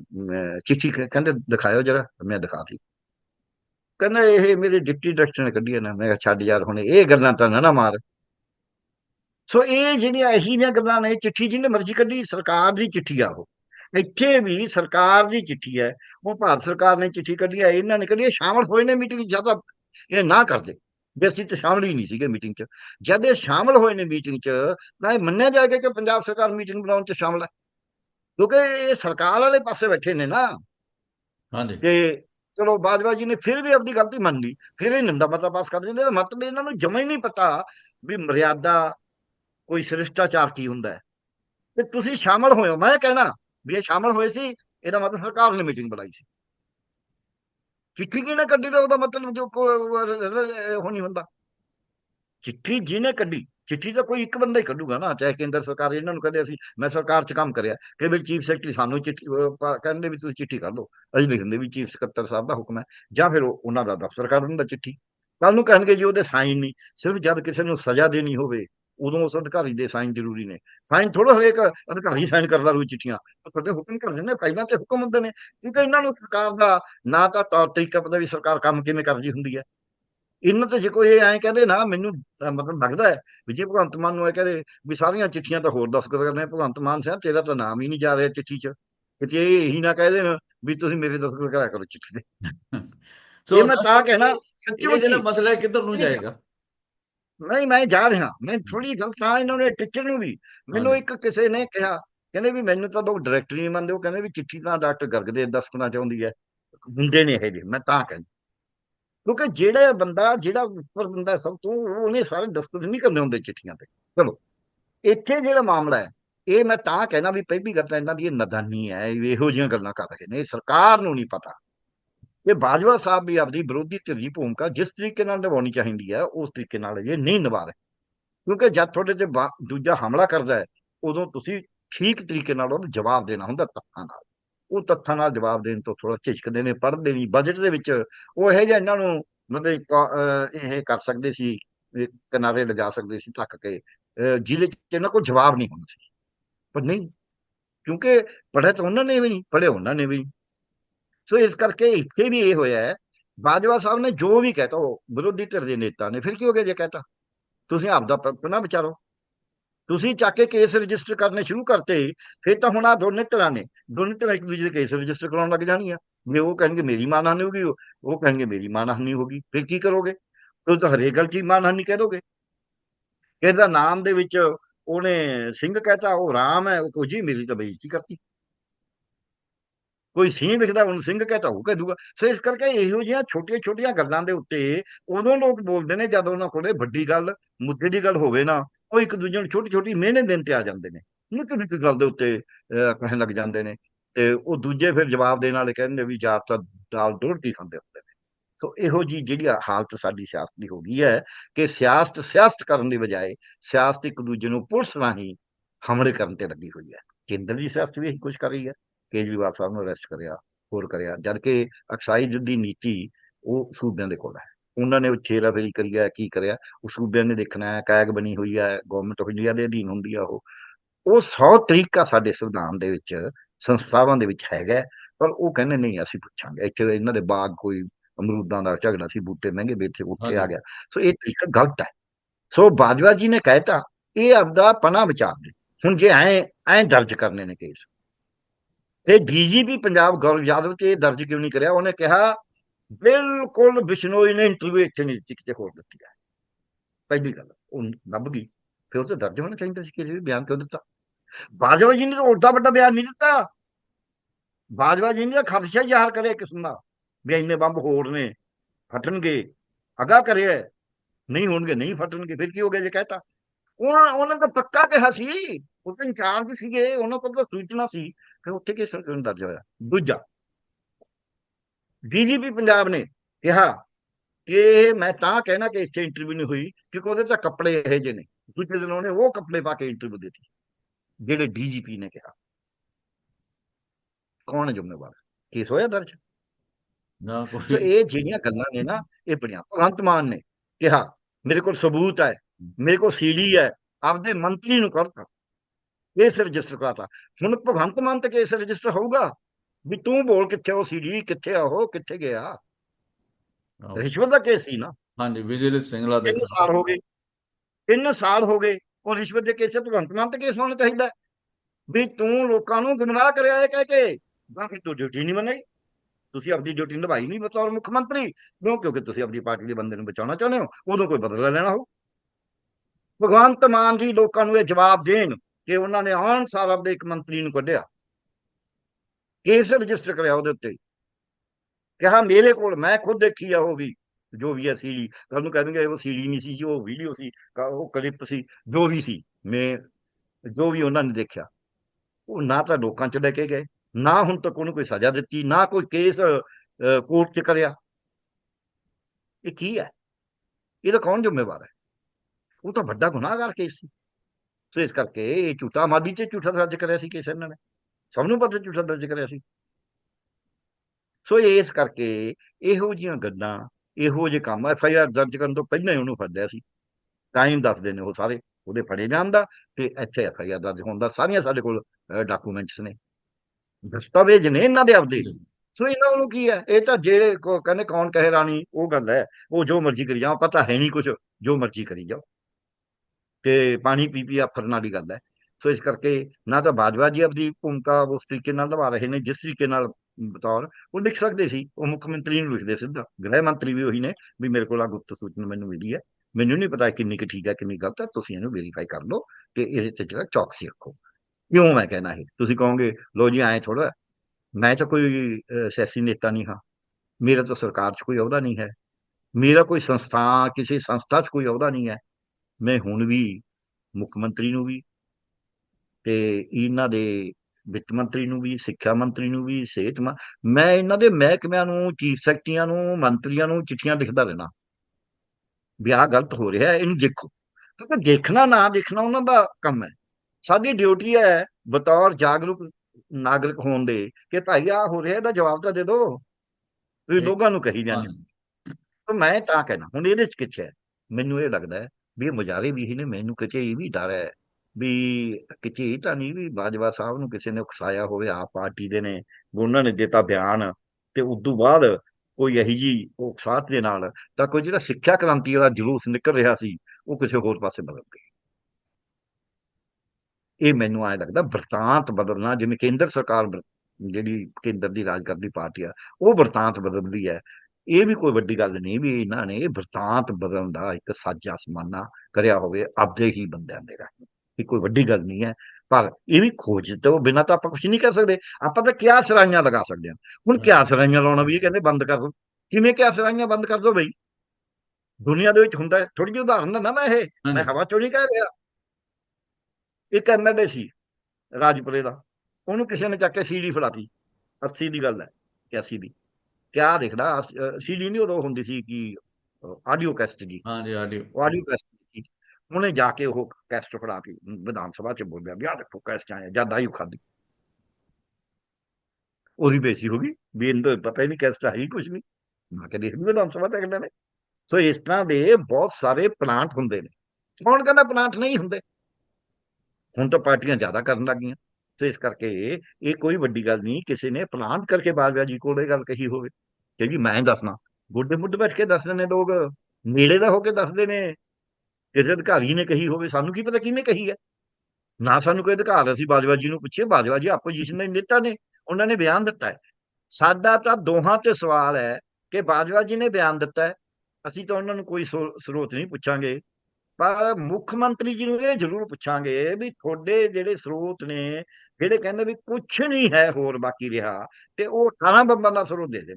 ਚਿੱਠੀ ਕਹਿੰਦੇ ਦਿਖਾਇਓ ਜਰਾ ਮੈਂ ਦਿਖਾਤੀ। ਕਹਿੰਦਾ ਇਹ ਮੇਰੇ ਡਿਪਟੀ ਡਾਇਰੈਕਟਰ ਨੇ ਕੱਢੀ ਹੈ ਨਾ। ਮੈਂ ਛੱਡ ਯਾਰ ਹੁਣ ਇਹ ਗੱਲਾਂ ਤਾਂ ਨਾ ਨਾ ਮਾਰ। ਸੋ ਇਹ ਜਿਹੜੀਆਂ ਇਹੀ ਦੀਆਂ ਗੱਲਾਂ ਨੇ ਚਿੱਠੀ ਜਿਹਨੇ ਮਰਜ਼ੀ ਕੱਢੀ ਸਰਕਾਰ ਦੀ ਚਿੱਠੀ ਆ ਉਹ। ਇੱਥੇ ਵੀ ਸਰਕਾਰ ਦੀ ਚਿੱਠੀ ਹੈ। ਉਹ ਭਾਰਤ ਸਰਕਾਰ ਨੇ ਚਿੱਠੀ ਕੱਢੀ ਹੈ ਇਹਨਾਂ ਨੇ ਕੱਢੀ ਸ਼ਾਮਲ ਹੋਏ ਨੇ ਮੀਟਿੰਗ ਜ਼ਿਆਦਾ ਇਹ ਨਾ ਕਰਦੇ। ਅਸੀਂ ਤਾਂ ਸ਼ਾਮਲ ਹੀ ਨਹੀਂ ਸੀਗੇ ਮੀਟਿੰਗ 'ਚ। ਜਦ ਇਹ ਸ਼ਾਮਲ ਹੋਏ ਨੇ ਮੀਟਿੰਗ 'ਚ ਤਾਂ ਇਹ ਮੰਨਿਆ ਜਾਏਗਾ ਕਿ ਪੰਜਾਬ ਸਰਕਾਰ ਮੀਟਿੰਗ ਬਣਾਉਣ 'ਚ ਸ਼ਾਮਲ ਹੈ। ਕਿਉਂਕਿ ਇਹ ਸਰਕਾਰ ਵਾਲੇ ਪਾਸੇ ਬੈਠੇ ਨੇ ਨਾ। ਹਾਂਜੀ। ਕਿ ਚਲੋ ਬਾਜਵਾ ਜੀ ਨੇ ਫਿਰ ਵੀ ਆਪਣੀ ਗਲਤੀ ਮੰਨ ਲਈ ਫਿਰ ਇਹ ਨਿੰਦਾ ਮਤਾ ਪਾਸ ਕਰ ਦਿੰਦੇ ਮਤਲਬ ਇਹਨਾਂ ਨੂੰ ਜਮਾ ਹੀ ਨਹੀਂ ਪਤਾ ਵੀ ਮਰਿਆਦਾ ਕੋਈ ਸ਼੍ਰਿਸ਼ਟਾਚਾਰ ਕੀ ਹੁੰਦਾ ਹੈ ਤੇ ਤੁਸੀਂ ਸ਼ਾਮਲ ਹੋਏ ਹੋ ਮੈਂ ਕਹਿਣਾ ਵੀ ਇਹ ਸ਼ਾਮਲ ਹੋਏ ਸੀ ਇਹਦਾ ਮਤਲਬ ਸਰਕਾਰ ਨੇ ਮੀਟਿੰਗ ਬੁਲਾਈ ਸੀ ਚਿੱਠੀ ਕਿਹਨੇ ਕੱਢੀ ਤਾਂ ਉਹਦਾ ਮਤਲਬ ਜੋ ਕੋ- ਉਹ ਨਹੀਂ ਹੁੰਦਾ ਚਿੱਠੀ ਜਿਹਨੇ ਕੱਢੀ ਚਿੱਠੀ ਤਾਂ ਕੋਈ ਇੱਕ ਬੰਦਾ ਹੀ ਕੱਢੂਗਾ ਨਾ, ਚਾਹੇ ਕੇਂਦਰ ਸਰਕਾਰ ਇਹਨਾਂ ਨੂੰ ਕਹਿੰਦੇ ਅਸੀਂ, ਮੈਂ ਸਰਕਾਰ 'ਚ ਕੰਮ ਕਰਿਆ। ਕਈ ਵੀ ਚੀਫ ਸੈਕਟਰੀ ਸਾਨੂੰ ਚਿੱਠੀ ਕਹਿੰਦੇ ਵੀ ਤੁਸੀਂ ਚਿੱਠੀ ਕਰ ਲਓ। ਅਸੀਂ ਲਿਖ ਦਿੰਦੇ ਵੀ ਚੀਫ ਸਕੱਤਰ ਸਾਹਿਬ ਦਾ ਹੁਕਮ ਹੈ। ਜਾਂ ਫਿਰ ਉਹਨਾਂ ਦਾ ਦਫ਼ਤਰ ਕਰ ਦਿੰਦਾ ਚਿੱਠੀ। ਕੱਲ ਨੂੰ ਕਹਿਣਗੇ ਜੀ ਉਹਦੇ ਸਾਈਨ ਨਹੀਂ। ਸਿਰਫ ਜਦ ਕਿਸੇ ਨੂੰ ਸਜ਼ਾ ਦੇਣੀ ਹੋਵੇ, ਉਦੋਂ ਉਸ ਅਧਿਕਾਰੀ ਦੇ ਸਾਈਨ ਜ਼ਰੂਰੀ ਨੇ। ਸਾਈਨ ਥੋੜਾ ਹਰੇਕ ਅਧਿਕਾਰੀ ਸਾਈਨ ਕਰਦਾ ਰੋਜ਼ ਚਿੱਠੀਆਂ। ਉਹ ਤੁਹਾਡੇ ਹੁਕਮ ਕਰਦੇ ਨੇ ਪਹਿਲਾਂ ਤੇ ਹੁਕਮ ਹੁੰਦੇ ਨੇ। ਕਿਉਂਕਿ ਇਹਨਾਂ ਨੂੰ ਸਰਕਾਰ ਦਾ ਨਾ ਤਾਂ ਤੌਰ ਤਰੀਕਾ ਪਤਾ ਵੀ ਸਰਕਾਰ ਕੰਮ ਕਿਵੇਂ ਕਰਦੀ ਹੁੰਦੀ ਹੈ। ਇਹਨਾਂ ਤੇ ਜੇ ਕੋਈ ਇਹ ਐਂ ਕਹਿੰਦੇ ਨਾ ਮੈਨੂੰ ਮਤਲਬ ਲੱਗਦਾ ਹੈ ਵੀ ਜੇ ਭਗਵੰਤ ਮਾਨ ਨੂੰ ਇਹ ਕਹਦੇ ਵੀ ਸਾਰੀਆਂ ਚਿੱਠੀਆਂ ਤਾਂ ਹੋਰ ਦਸਤਖਤ ਕਰਦੇ ਭਗਵੰਤ ਮਾਨ ਸਾਹਿਬ ਤੇਰਾ ਤਾਂ ਨਾਮ ਹੀ ਨਹੀਂ ਜਾ ਰਿਹਾ ਚਿੱਠੀ 'ਚ। ਕਿਤੇ ਇਹ ਇਹੀ ਨਾ ਕਹਿ ਦੇਣ ਵੀ ਤੁਸੀਂ ਮੇਰੇ ਦਸਤਖਤ ਕਰਾਇਆ ਕਰੋ ਚਿੱਠੀ ਤੇ। ਸੋ ਇਹ ਮੈਂ ਤਾਂ ਕਹਿਣਾ ਸੱਚੀ ਇਹ ਜਿਹੜਾ ਮੁੱਚੀ ਮਸਲਾ ਹੈ ਕਿੱਧਰ ਨੂੰ ਹੈ। ਜਾਏਗਾ? ਨਹੀਂ ਮੈਂ ਜਾ ਰਿਹਾ ਮੈਂ ਥੋੜੀ ਗਲਤ ਆ ਇਹਨਾਂ ਨੇ ਟੀਚਰ ਨੂੰ ਵੀ। ਮੈਨੂੰ। ਇੱਕ ਕਿਸੇ ਨੇ ਕਿਹਾ ਕਹਿੰਦੇ ਵੀ ਮੈਨੂੰ ਤਾਂ ਲੋਕ ਡਾਇਰੈਕਟਰੀ ਨਹੀਂ ਮੰਨਦੇ ਉਹ ਕਹਿੰਦੇ ਵੀ ਚਿੱਠੀ ਤਾਂ ਡਾਕਟਰ ਗਰਗ ਦੇ ਦਸਕਣਾ ਚਾਹੁੰਦੀ ਹੈ ਹੁੰਦੇ ਨੇ ਇਹ ਮੈਂ ਤਾਂ ਕਹਿੰਦਾ। ਕਿਉਂਕਿ ਜਿਹੜਾ ਬੰਦਾ, ਜਿਹੜਾ ਉੱਪਰ ਬੰਦਾ ਸਭ ਤੋਂ, ਉਹਨੇ ਸਾਰੇ ਦਸਤਖਤ ਨਹੀਂ ਕਰਨੇ ਹੁੰਦੇ ਚਿੱਠੀਆਂ ਤੇ। ਚਲੋ, ਇੱਥੇ ਜਿਹੜਾ ਮਾਮਲਾ ਹੈ, ਇਹ ਮੈਂ ਤਾਂ ਕਹਿਣਾ ਵੀ ਪਹਿਲੀ ਗੱਲ ਤਾਂ ਇਹਨਾਂ ਦੀ ਇਹ ਨਦਾਨੀ ਹੈ, ਇਹੋ ਜਿਹੀਆਂ ਗੱਲਾਂ ਕਰ ਰਹੇ ਨੇ ਸਰਕਾਰ ਨੂੰ ਨਹੀਂ ਪਤਾ। ਇਹ ਬਾਜਵਾ ਸਾਹਿਬ ਵੀ ਆਪਦੀ ਵਿਰੋਧੀ ਧਿਰ ਦੀ ਭੂਮਿਕਾ ਜਿਸ ਤਰੀਕੇ ਨਾਲ ਨਿਭਾਉਣੀ ਚਾਹੀਦੀ ਹੈ, ਉਸ ਤਰੀਕੇ ਨਾਲ ਇਹ ਨਹੀਂ ਨਿਭਾ ਰਹੇ। ਕਿਉਂਕਿ ਜਦ ਤੁਹਾਡੇ ਤੇ ਬਾ- ਦੂਜਾ ਹਮਲਾ ਕਰਦਾ ਹੈ, ਉਦੋਂ ਤੁਸੀਂ ਠੀਕ ਤਰੀਕੇ ਨਾਲ ਉਹਨੂੰ ਜਵਾਬ ਦੇਣਾ ਹੁੰਦਾ ਤੱਥਾਂ ਨਾਲ। ਉਹ ਤੱਥਾਂ ਨਾਲ ਜਵਾਬ ਦੇਣ ਤੋਂ ਥੋੜਾ ਝਿਜਕਦੇ ਨੇ ਪੜ੍ਹਦੇ ਨਹੀਂ ਬਜਟ ਦੇ ਵਿੱਚ ਉਹ ਇਹੋ ਜਿਹਾ ਇਹਨਾਂ ਨੂੰ ਮਤਲਬ ਕ- ਇਹ ਕਰ ਸਕਦੇ ਸੀ ਕਿਨਾਰੇ ਲਿਜਾ ਸਕਦੇ ਸੀ ਢੱਕ ਕੇ, ਅਹ, ਜਿਹਦੇ ਚ ਇਹਨਾਂ ਕੋਲ ਜਵਾਬ ਨਹੀਂ ਹੁੰਦਾ ਸੀ। ਪਰ ਨਹੀਂ, ਕਿਉਂਕਿ ਪੜ੍ਹਿਆ ਤਾਂ ਉਹਨਾਂ ਨੇ ਵੀ ਨਹੀਂ, ਪੜ੍ਹੇ ਉਹਨਾਂ ਨੇ ਵੀ ਸੋ ਇਸ ਕਰਕੇ ਇੱਥੇ ਵੀ ਇਹ ਹੋਇਆ ਹੈ, ਬਾਜਵਾ ਸਾਹਿਬ ਨੇ ਜੋ ਵੀ ਕਹਿਤਾ, ਉਹ ਵਿਰੋਧੀ ਧਿਰ ਦੇ ਨੇਤਾ ਨੇ, ਫਿਰ ਕੀ ਹੋ ਗਿਆ ਜੇ ਕਹਿਤਾ? ਤੁਸੀਂ ਆਪਦਾ ਪਨਾ ਵਿਚਾਰੋ। ਤੁਸੀਂ ਚੱਕ ਕੇ ਕੇਸ ਰਜਿਸਟਰ ਕਰਨੇ ਸ਼ੁਰੂ ਕਰਤੇ, ਫਿਰ ਤਾਂ ਹੁਣ ਆ ਦੋਨੇ ਧਿਰਾਂ ਨੇ ਦੋਨੇ ਧਿਰਾਂ ਇੱਕ ਦੂਜੇ ਦੇ ਕੇਸ ਰਜਿਸਟਰ ਕਰਾਉਣ ਲੱਗ ਜਾਣੀਆਂ ਜੇ ਉਹ ਕਹਿਣਗੇ ਮੇਰੀ ਮਾਨਹਾਨੀ ਹੋਗੀ ਉਹ ਕਹਿਣਗੇ ਮੇਰੀ ਮਾਨਹਾਨੀ ਹੋਗੀ ਫਿਰ ਕੀ ਕਰੋਗੇ? ਤੁਸੀਂ ਤਾਂ ਹਰੇਕ ਗੱਲ 'ਚ ਹੀ ਮਾਨਹਾਨੀ ਕਹਿ ਦੋਗੇ। ਇਹਦਾ ਨਾਮ ਦੇ ਵਿੱਚ ਉਹਨੇ ਸਿੰਘ ਕਹਿਤਾ, ਉਹ ਰਾਮ ਹੈ, ਉਹ ਕਹੋ, ਜੀ, ਮੇਰੀ ਤਾਂ ਬੇਇੱਜ਼ਤੀ ਕਰਤੀ। ਕੋਈ ਸਿੰਘ ਲਿਖਦਾ, ਉਹਨੂੰ ਸਿੰਘ ਕਹਤਾ, ਉਹ ਕਹਿ ਦੂਗਾ। ਸੋ ਇਸ ਕਰਕੇ ਇਹੋ ਜਿਹੀਆਂ ਛੋਟੀਆਂ ਛੋਟੀਆਂ ਗੱਲਾਂ ਦੇ ਉੱਤੇ ਉਦੋਂ ਲੋਕ ਬੋਲਦੇ ਨੇ ਜਦੋਂ ਉਹਨਾਂ ਕੋਲੇ ਵੱਡੀ ਗੱਲ, ਮੁੱਦੇ ਦੀ ਗੱਲ ਹੋਵੇ ਨਾ ਉਹ ਇੱਕ ਦੂਜੇ ਨੂੰ ਛੋਟੀ ਛੋਟੀ ਮਿਹਨੇ ਦੇਣ ਤੇ ਆ ਜਾਂਦੇ ਨੇ। ਨਿੱਕੀ ਨਿੱਕੀ ਗੱਲ ਦੇ ਉੱਤੇ ਕਹਿਣ ਲੱਗ ਜਾਂਦੇ ਨੇ। ਤੇ ਉਹ ਦੂਜੇ ਫਿਰ ਜਵਾਬ ਦੇਣ ਵਾਲੇ ਕਹਿੰਦੇ ਵੀ ਯਾਰ ਤਾਂ ਦਾਲ ਡੋੜ ਕੀ ਖਾਂਦੇ ਹੁੰਦੇ ਨੇ। ਸੋ ਇਹੋ ਜੀ ਜਿਹੜੀ ਹਾਲਤ ਸਾਡੀ ਸਿਆਸਤ ਦੀ ਹੋ ਗਈ ਹੈ ਕਿ ਸਿਆਸਤ ਸਿਆਸਤ ਕਰਨ ਦੀ ਬਜਾਏ ਸਿਆਸਤ ਇੱਕ ਦੂਜੇ ਨੂੰ ਪੁਲਿਸ ਰਾਹੀਂ ਹਮਲੇ ਕਰਨ ਤੇ ਲੱਗੀ ਹੋਈ ਹੈ। ਕੇਂਦਰ ਦੀ ਸਿਆਸਤ ਵੀ ਇਹੀ ਕੁਝ ਕਰ ਰਹੀ ਹੈ। ਕੇਜਰੀਵਾਲ ਸਾਹਿਬ ਨੂੰ ਅਰੈਸਟ ਕਰਿਆ, ਹੋਰ ਕਰਿਆ ਜਦ ਕਿ ਐਕਸਾਈਜ਼ ਦੀ ਨੀਤੀ ਉਹ ਸੂਬਿਆਂ ਦੇ ਕੋਲ ਹੈ। ਉਹਨਾਂ ਨੇ ਛੇਰਾ ਫੇਰੀ ਕਰੀ ਹੈ ਕੀ ਕਰਿਆ? ਉਹ ਸੂਬਿਆਂ ਨੇ ਦੇਖਣਾ ਹੈ ਕੈਗ ਬਣੀ ਹੋਈ ਹੈ ਗਵਰਨਮੈਂਟ ਆਫ ਇੰਡੀਆ ਦੇ ਅਧੀਨ ਹੁੰਦੀ ਆ ਉਹ। ਉਹ 100 ਤਰੀਕਾ ਸਾਡੇ ਸੰਵਿਧਾਨ ਦੇ ਵਿੱਚ ਸੰਸਥਾਵਾਂ ਦੇ ਵਿੱਚ ਹੈਗਾ ਪਰ ਉਹ ਕਹਿੰਦੇ ਨਹੀਂ ਅਸੀਂ ਪੁੱਛਾਂਗੇ। ਇੱਥੇ ਇਹਨਾਂ ਦੇ ਬਾਗ ਕੋਈ ਅਮਰੂਦਾਂ ਦਾ ਝਗੜਾ ਸੀ ਬੂਟੇ ਮਹਿੰਗੇ ਵੇਚੇ ਉੱਥੇ ਆ। ਗਿਆ। ਸੋ ਇਹ ਤਰੀਕਾ ਗਲਤ ਹੈ। ਸੋ ਬਾਜਵਾ ਜੀ ਨੇ ਕਹਿਤਾ ਇਹ ਆਪਦਾ ਪਨਾ ਵਿਚਾਰ ਨੇ। ਹੁਣ ਜੇ ਐ ਐ ਦਰਜ ਕਰਨੇ ਨੇ ਕੇਸ ਤੇ ਡੀਜੀਪੀ ਪੰਜਾਬ ਗੌਰਵ ਯਾਦਵ ਤੇ ਇਹ ਦਰਜ ਕਿਉਂ ਨਹੀਂ ਕਰਿਆ? ਉਹਨੇ ਕਿਹਾ ਬਿਲਕੁਲ ਬਿਸ਼ਨੋਈ ਨੇ ਇੰਟਰਵਿਊ ਇੱਥੇ ਨਹੀਂ ਦਿੱਤੀ ਕਿਤੇ ਹੋਰ ਦਿੱਤੀ ਹੈ। ਪਹਿਲੀ ਗੱਲ, ਉਹ ਲੱਭ ਗਈ। ਫਿਰ ਉਹ ਤਾਂ ਦਰਜ ਹੋਣਾ ਚਾਹੀਦਾ ਸੀ ਕਿ ਇਹ ਬਿਆਨ ਕਿਉਂ ਦਿੱਤਾ? ਬਾਜਵਾ ਜੀ ਨੇ ਤਾਂ ਉਲਟਾ ਵੱਡਾ ਬਿਆਨ ਨਹੀਂ ਦਿੱਤਾ। ਬਾਜਵਾ ਜੀ ਨੇ ਤਾਂ ਖਦਸ਼ਾ ਜ਼ਾਹਰ ਕਰਿਆ ਕਿਸਮ ਦਾ, ਵੀ ਇੰਨੇ ਬੰਬ ਹੋਰ ਨੇ, ਫਟਣਗੇ ਅਗਾ ਕਰਿਆ ਨਹੀਂ ਹੋਣਗੇ, ਨਹੀਂ ਫਟਣਗੇ, ਫਿਰ ਕੀ ਹੋ ਗਿਆ ਜੇ ਕਹਤਾ? ਉਹਨਾਂ ਉਹਨਾਂ ਦਾ ਪੱਕਾ ਕਿਹਾ ਸੀ, ਉਹ ਤਾਂ ਇੰਚਾਰਜ ਸੀਗੇ, ਉਹਨਾਂ ਕੋਲ ਤਾਂ ਸੂਚਨਾ ਸੀ, ਫਿਰ ਉੱਥੇ ਕਿਸ ਕਿਉਂ ਦਰਜ ਹੋਇਆ। ਦੂਜਾ ਡੀਜੀਪੀ ਪੰਜਾਬ ਨੇ ਕਿਹਾ ਕਿ ਮੈਂ ਤਾਂ ਕਹਿਣਾ ਕਿ ਇੱਥੇ ਇੰਟਰਵਿਊ ਨਹੀਂ ਹੋਈ ਕਿਉਂਕਿ ਉਹਦੇ ਤਾਂ ਕੱਪੜੇ ਇਹੋ ਜਿਹੇ ਨੇ। ਦੂਜੇ ਦਿਨ ਉਹਨੇ ਉਹ ਕੱਪੜੇ ਪਾ ਕੇ ਇੰਟਰਵਿਊ ਦਿੱਤੀ ਜਿਹੜੇ ਡੀਜੀਪੀ ਨੇ ਕਿਹਾ। ਕੌਣ ਜ਼ਿੰਮੇਵਾਰ? ਕੇਸ ਹੋਇਆ ਦਰਜ? ਨਾ ਕੋਈ। ਇਹ ਜਿਹੜੀਆਂ ਗੱਲਾਂ ਨੇ ਨਾ ਇਹ ਬੜੀਆਂ ਭਗਵੰਤ ਮਾਨ ਨੇ ਕਿਹਾ ਮੇਰੇ ਕੋਲ ਸਬੂਤ ਹੈ ਮੇਰੇ ਕੋਲ ਸੀਡੀ ਹੈ ਆਪਦੇ ਮੰਤਰੀ ਨੂੰ ਕਰਤਾ। ਕੇਸ ਰਜਿਸਟਰ ਕਰਾਤਾ। ਹੁਣ ਭਗਵੰਤ ਮਾਨ ਤੇ ਕੇਸ ਰਜਿਸਟਰ ਹੋਊਗਾ? ਵੀ ਤੂੰ ਬੋਲ ਕਿੱਥੇ ਉਹ ਸੀਡੀ ਕਿੱਥੇ ਆ ਉਹ? ਕਿੱਥੇ ਗਿਆ। ਰਿਸ਼ਵਤ ਦਾ ਕੇਸ ਸੀ ਨਾ। ਹਾਂਜੀ ਵਿਜੀਲੈਂਸ ਸਿੰਗਲਾ ਦੇ ਤਿੰਨ ਸਾਲ ਹੋ ਗਏ। ਤਿੰਨ ਸਾਲ ਹੋ ਗਏ। ਉਹ ਰਿਸ਼ਵਤ ਦੇ ਕੇਸ ਤੇ ਭਗਵੰਤ ਮਾਨ ਤੇ ਕੇਸ ਹੋਣਾ ਚਾਹੀਦਾ। ਵੀ ਤੂੰ ਲੋਕਾਂ ਨੂੰ ਗੁੰਮਰਾਹ ਕਰਿਆ ਹੈ ਕਹਿ ਕੇ। ਬਾਕੀ ਤੂੰ ਡਿਊਟੀ ਨਹੀਂ ਬਣਾਈ ਤੁਸੀਂ ਆਪਣੀ ਡਿਊਟੀ ਨਿਭਾਈ ਨਹੀਂ ਬਤੌਰ ਮੁੱਖ ਮੰਤਰੀ। ਕਿਉਂ? ਕਿਉਂਕਿ ਤੁਸੀਂ ਆਪਣੀ ਪਾਰਟੀ ਦੇ ਬੰਦੇ ਨੂੰ ਬਚਾਉਣਾ ਚਾਹੁੰਦੇ ਹੋ। ਉਦੋਂ ਕੋਈ ਬਦਲਾ ਲੈਣਾ ਹੋ ਭਗਵੰਤ ਮਾਨ ਜੀ ਲੋਕਾਂ ਨੂੰ ਇਹ ਜਵਾਬ ਦੇਣ ਕਿ ਉਹਨਾਂ ਨੇ ਆਉਣ ਸਾਰ ਆਪਦੇ ਇੱਕ ਮੰਤਰੀ ਨੂੰ ਕੱਢਿਆ। ਕੇਸ ਰਜਿਸਟਰ ਕਰਿਆ ਉਹਦੇ ਉੱਤੇ। ਕਿਹਾ, ਮੇਰੇ ਕੋਲ, ਮੈਂ ਖੁਦ ਦੇਖੀ ਆ ਉਹ ਵੀ, ਜੋ ਵੀ ਹੈ ਸੀਡੀ। ਕੱਲ ਨੂੰ ਕਹਿੰਦੇ ਉਹ ਸੀਡੀ ਨਹੀਂ ਸੀ, ਜੀ ਉਹ ਵੀਡੀਓ ਸੀ ਉਹ ਕਲਿੱਪ ਸੀ, ਜੋ ਵੀ ਸੀ, ਮੈਂ ਜੋ ਵੀ ਉਹਨਾਂ ਨੇ ਦੇਖਿਆ, ਉਹ ਨਾ ਤਾਂ ਲੋਕਾਂ ਚ ਲੈ ਕੇ ਗਏ, ਨਾ ਹੁਣ ਤੱਕ ਉਹਨੂੰ ਕੋਈ ਸਜ਼ਾ ਦਿੱਤੀ, ਨਾ ਕੋਈ ਕੇਸ ਕੋਰਟ ਚ ਕਰਿਆ। ਇਹ ਕੀ ਹੈ? ਇਹਦਾ ਕੌਣ ਜ਼ਿੰਮੇਵਾਰ ਹੈ? ਉਹ ਤਾਂ ਵੱਡਾ ਗੁਨਾਹਗਾਰ ਕੇਸ ਸੀ। ਸੋ ਇਸ ਕਰਕੇ ਇਹ ਝੂਠਾ ਮਾਦੀ ਤੇ ਝੂਠਾ ਦਰਜ ਕਰਿਆ ਸੀ ਕੇਸ ਇਹਨਾਂ ਨੇ। ਸਭ ਨੂੰ ਪਤਾ ਝੂਠਾ ਦਰਜ ਕਰਿਆ ਸੀ। ਸੋ ਇਸ ਕਰਕੇ ਇਹੋ ਜਿਹੀਆਂ ਗੱਲਾਂ, ਇਹੋ ਜਿਹੇ ਕੰਮ ਐਫ ਆਈ ਆਰ ਦਰਜ ਕਰਨ ਤੋਂ ਪਹਿਲਾਂ ਹੀ ਉਹਨੂੰ ਫੜਿਆ ਸੀ। ਟਾਈਮ ਦੱਸਦੇ ਨੇ ਉਹ ਸਾਰੇ, ਉਹਦੇ ਫੜੇ ਜਾਣ ਦਾ ਤੇ ਇੱਥੇ ਐਫ ਆਈ ਆਰ ਦਰਜ ਹੋਣ ਦਾ ਸਾਰੀਆਂ ਸਾਡੇ ਕੋਲ ਡਾਕੂਮੈਂਟਸ ਨੇ। ਦਸਤਾਵੇਜ਼ ਨੇ ਇਹਨਾਂ ਦੇ ਆਪਦੇ। ਸੋ ਇਹਨਾਂ ਨੂੰ ਕੀ ਹੈ? ਇਹ ਤਾਂ ਜਿਹੜੇ ਕਹਿੰਦੇ ਕੌਣ ਕਹੇ ਰਾਣੀ, ਉਹ ਗੱਲ ਹੈ। ਉਹ ਜੋ ਮਰਜ਼ੀ ਕਰੀ ਜਾਓ, ਪਤਾ ਹੈ ਨਹੀਂ ਕੁਝ ਜੋ ਮਰਜ਼ੀ ਕਰੀ ਜਾਓ। ਤੇ ਪਾਣੀ ਪੀ ਪੀ ਆਫਰਨ ਵਾਲੀ ਗੱਲ ਹੈ। ਸੋ ਇਸ ਕਰਕੇ ਨਾ ਤਾਂ ਬਾਜਵਾ ਜੀ ਆਪਦੀ ਭੂਮਿਕਾ ਉਸ ਤਰੀਕੇ ਨਾਲ ਨਿਭਾ ਰਹੇ ਨੇ, ਜਿਸ ਤਰੀਕੇ ਨਾਲ ਬਤੌਰ ਉਹ ਲਿਖ ਸਕਦੇ ਸੀ, ਉਹ ਮੁੱਖ ਮੰਤਰੀ ਨੂੰ ਲਿਖਦੇ ਸਿੱਧਾ, ਗ੍ਰਹਿ ਮੰਤਰੀ ਵੀ ਉਹੀ ਨੇ, ਵੀ ਮੇਰੇ ਕੋਲ ਆ ਗੁਪਤ ਸੂਚਨਾ ਮੈਨੂੰ ਮਿਲੀ ਹੈ, ਮੈਨੂੰ ਨਹੀਂ ਪਤਾ ਕਿੰਨੀ ਕੁ ਠੀਕ ਹੈ, ਕਿੰਨੀ ਗਲਤ ਹੈ, ਤੁਸੀਂ ਇਹਨੂੰ ਵੈਰੀਫਾਈ ਕਰ ਲਓ ਕਿ ਇਹਦੇ ਤੇ ਜਿਹੜਾ ਚੌਕਸੀ ਰੱਖੋ। ਕਿਉਂ ਮੈਂ ਕਹਿਣਾ ਇਹ? ਤੁਸੀਂ ਕਹੋਗੇ ਲੋ ਜੀ ਐ ਥੋੜਾ ਮੈਂ ਤਾਂ ਕੋਈ ਸਿਆਸੀ ਨੇਤਾ ਨਹੀਂ ਹਾਂ, ਮੇਰਾ ਤਾਂ ਸਰਕਾਰ 'ਚ ਕੋਈ ਅਹੁਦਾ ਨਹੀਂ ਹੈ, ਮੇਰਾ ਕੋਈ ਸੰਸਥਾ, ਕਿਸੇ ਸੰਸਥਾ 'ਚ ਕੋਈ ਅਹੁਦਾ ਨਹੀਂ ਹੈ, ਮੈਂ ਹੁਣ ਵੀ ਮੁੱਖ ਮੰਤਰੀ ਨੂੰ ਵੀ ਤੇ ਇਹਨਾਂ ਦੇ ਵਿੱਤ ਮੰਤਰੀ ਨੂੰ ਵੀ ਸਿੱਖਿਆ ਮੰਤਰੀ ਨੂੰ ਵੀ ਸਿਹਤ ਮ- ਇਹਨਾਂ ਦੇ ਮਹਿਕਮਿਆਂ ਨੂੰ ਚੀਫ ਸੈਕਟਰੀਆਂ ਨੂੰ ਮੰਤਰੀਆਂ ਨੂੰ ਚਿੱਠੀਆਂ ਲਿਖਦਾ ਰਹਿਣਾ ਵੀ ਆਹ ਗਲਤ ਹੋ ਰਿਹਾ ਇਹਨੂੰ ਦੇਖੋ। ਕਿਉਂਕਿ ਦੇਖਣਾ ਨਾ ਦੇਖਣਾ ਉਹਨਾਂ ਦਾ ਕੰਮ ਹੈ। ਸਾਡੀ ਡਿਊਟੀ ਹੈ ਬਤੌਰ ਜਾਗਰੂਕ ਨਾਗਰਿਕ ਹੋਣ ਦੇ ਕਿ ਭਾਈ ਆਹ ਹੋ ਰਿਹਾ ਇਹਦਾ ਜਵਾਬ ਤਾਂ ਦੇ ਦਿਓ ਵੀ ਲੋਕਾਂ ਨੂੰ ਕਹੀ ਜਾਂਦੇ। ਤਾਂ ਮੈਂ ਤਾਂ ਕਹਿਣਾ ਹੁਣ ਇਹਦੇ ਚ ਕਿੱਥੇ ਹੈ? ਮੈਨੂੰ ਇਹ ਲੱਗਦਾ ਹੈ ਵੀ ਇਹ ਮੁਜਾਰੇ ਵੀ ਹੀ ਨੇ ਮੈਨੂੰ ਕਿਤੇ ਇਹ ਵੀ ਡਰ ਹੈ। ਵੀ ਕਿਤੇ ਇਹ ਤਾਂ ਨਹੀਂ ਵੀ ਬਾਜਵਾ ਸਾਹਿਬ ਨੂੰ ਕਿਸੇ ਨੇ ਉਕਸਾਇਆ ਹੋਵੇ, ਆਪ ਪਾਰਟੀ ਦੇ ਨੇ ਉਹਨਾਂ ਨੇ ਦਿੱਤਾ ਬਿਆਨ ਤੇ ਉਸ ਤੋਂ ਬਾਅਦ ਕੋਈ ਇਹੀ ਜੀ ਉਕਸਾਹਟ ਦੇ ਨਾਲ ਤਾਂ ਕੋਈ ਜਿਹੜਾ ਸਿੱਖਿਆ ਕ੍ਰਾਂਤੀ ਦਾ ਜਲੂਸ ਨਿਕਲ ਰਿਹਾ ਸੀ, ਉਹ ਕਿਸੇ ਹੋਰ ਪਾਸੇ ਬਦਲ ਗਿਆ ਇਹ ਮੈਨੂੰ ਐਂ ਲੱਗਦਾ ਵਰਤਾਂਤ ਬਦਲਣਾ, ਜਿਵੇਂ ਕੇਂਦਰ ਸਰਕਾਰ ਜਿਹੜੀ ਕੇਂਦਰ ਦੀ ਰਾਜ ਕਰਦੀ ਪਾਰਟੀ ਆ, ਉਹ ਵਰਤਾਂਤ ਬਦਲਦੀ ਹੈ। ਇਹ ਵੀ ਕੋਈ ਵੱਡੀ ਗੱਲ ਨਹੀਂ ਵੀ ਇਹਨਾਂ ਨੇ ਵਰਤਾਂਤ ਬਦਲਣ ਦਾ ਇੱਕ ਸਾਜਾ ਸਮਾਨਾ ਕਰਿਆ ਹੋਵੇ, ਆਪਦੇ ਹੀ ਬੰਦਿਆਂ ਦੇ ਰਾਹੀਂ। ਇਹ ਕੋਈ ਵੱਡੀ ਗੱਲ ਨਹੀਂ ਹੈ ਪਰ ਇਹ ਵੀ ਖੋਜ ਤੋਂ ਬਿਨਾਂ ਤਾਂ ਆਪਾਂ ਕੁਝ ਨਹੀਂ ਕਰ ਸਕਦੇ ਆਪਾਂ ਤਾਂ ਕਿਆ ਸਰਾਈਆਂ ਲਗਾ ਸਕਦੇ ਹਾਂ। ਹੁਣ ਕਿਆ ਸਰਾਈਆਂ ਲਾਉਣਾ ਵੀ ਇਹ ਕਹਿੰਦੇ ਬੰਦ ਕਰ ਦੋ। ਕਿਵੇਂ ਕਿਆ ਸਰਾਈਆਂ ਬੰਦ ਕਰ ਦੋ ਬਈ? ਦੁਨੀਆ ਦੇ ਵਿੱਚ ਹੁੰਦਾ ਥੋੜੀ ਜਿਹੀ ਉਦਾਹਰਨ ਦਿੰਦਾ ਮੈਂ ਇਹ ਮੈਂ ਹਵਾ ਚੋਂ ਨਹੀਂ ਕਹਿ ਰਿਹਾ। ਇੱਕ ਐਮਐਲਏ ਸੀ ਰਾਜਪੁਰੇ ਦਾ। ਉਹਨੂੰ ਕਿਸੇ ਨੇ ਚੱਕ ਕੇ ਸੀਡੀ ਫੜਾਤੀ। 80 ਦੀ ਗੱਲ ਹੈ 81 ਦੀ। ਕਿਆ ਦੇਖਦਾ ਸੀਡੀ ਨਹੀਂ ਉਦੋਂ ਹੁੰਦੀ ਸੀ ਕਿ ਆਡੀਓ ਕੈਸਟ ਜੀ। ਹਾਂਜੀ ਆਡੀਓ। ਆਡੀਓ ਕੈਸਟ ਉਹਨੇ ਜਾ ਕੇ ਉਹ ਕੈਸਟ ਫੜਾ ਕੇ ਵਿਧਾਨ ਸਭਾ ਚ ਬੋਲਿਆ ਵੀ ਆਹ ਦੇਖੋ ਕੈਸਟ ਆਇਆ ਜਦ ਆਈ ਖਾਦੀ ਉਹਦੀ ਬੇਸੀ ਹੋ ਗਈ ਵੀ ਇਹਨੂੰ ਪਤਾ ਹੀ ਨਹੀਂ ਕੈਸਟ ਆਈ ਕੁਝ ਨਹੀਂ। ਮੈਂ ਕਿਹਾ ਵਿਧਾਨ ਸਭਾ ਚ ਅਗਲੇ ਨੇ। ਸੋ ਇਸ ਤਰ੍ਹਾਂ ਦੇ ਬਹੁਤ ਸਾਰੇ ਪਲਾਂਟ ਹੁੰਦੇ ਨੇ। ਕੌਣ ਕਹਿੰਦਾ ਪਲਾਂਟ ਨਹੀਂ ਹੁੰਦੇ? ਹੁਣ ਤਾਂ ਪਾਰਟੀਆਂ ਜ਼ਿਆਦਾ ਕਰਨ ਲੱਗ ਗਈਆਂ ਸੋ ਇਸ ਕਰਕੇ ਇਹ ਕੋਈ ਵੱਡੀ ਗੱਲ ਨਹੀਂ, ਕਿਸੇ ਨੇ ਪਲਾਂਟ ਕਰਕੇ ਬਾਜਵਾ ਜੀ ਕੋਲ ਇਹ ਗੱਲ ਕਹੀ ਹੋਵੇ। ਕਿ ਜੀ ਮੈਂ ਦੱਸਣਾ। ਗੋਡੇ ਮੁੱਢ ਬੈਠ ਕੇ ਦੱਸਦੇ ਨੇ ਲੋਕ। ਨੇੜੇ ਦਾ ਹੋ ਕੇ ਦੱਸਦੇ ਨੇ। ਕਿਸੇ ਅਧਿਕਾਰੀ ਨੇ ਕਹੀ ਹੋਵੇ, ਸਾਨੂੰ ਕੀ ਪਤਾ ਕਿਹਨੇ ਕਹੀ ਹੈ? ਨਾ ਸਾਨੂੰ ਕੋਈ ਅਧਿਕਾਰ, ਅਸੀਂ ਬਾਜਵਾ ਜੀ ਨੂੰ ਪੁੱਛੀਏ, ਬਾਜਵਾ ਜੀ ਆਪੋਜੀਸ਼ਨ ਦੇ ਨੇਤਾ ਨੇ, ਉਹਨਾਂ ਨੇ ਬਿਆਨ ਦਿੱਤਾ ਹੈ। ਸਾਡਾ ਤਾਂ ਦੋਹਾਂ ਤੇ ਸਵਾਲ ਹੈ ਕਿ ਬਾਜਵਾ ਜੀ ਨੇ ਬਿਆਨ ਦਿੱਤਾ ਹੈ। ਅਸੀਂ ਤਾਂ ਉਹਨਾਂ ਨੂੰ ਕੋਈ ਸੋ- ਸਰੋਤ ਨਹੀਂ ਪੁੱਛਾਂਗੇ। ਪਰ ਮੁੱਖ ਮੰਤਰੀ ਜੀ ਨੂੰ ਇਹ ਜ਼ਰੂਰ ਪੁੱਛਾਂਗੇ ਵੀ ਤੁਹਾਡੇ ਜਿਹੜੇ ਸਰੋਤ ਨੇ, ਜਿਹੜੇ ਕਹਿੰਦੇ ਵੀ ਕੁਝ ਨਹੀਂ ਹੈ ਹੋਰ ਬਾਕੀ ਰਿਹਾ, ਤੇ ਉਹ 18 ਬੰਬਾਂ ਦਾ ਸਰੋਤ ਦੇ ਦੇਣ।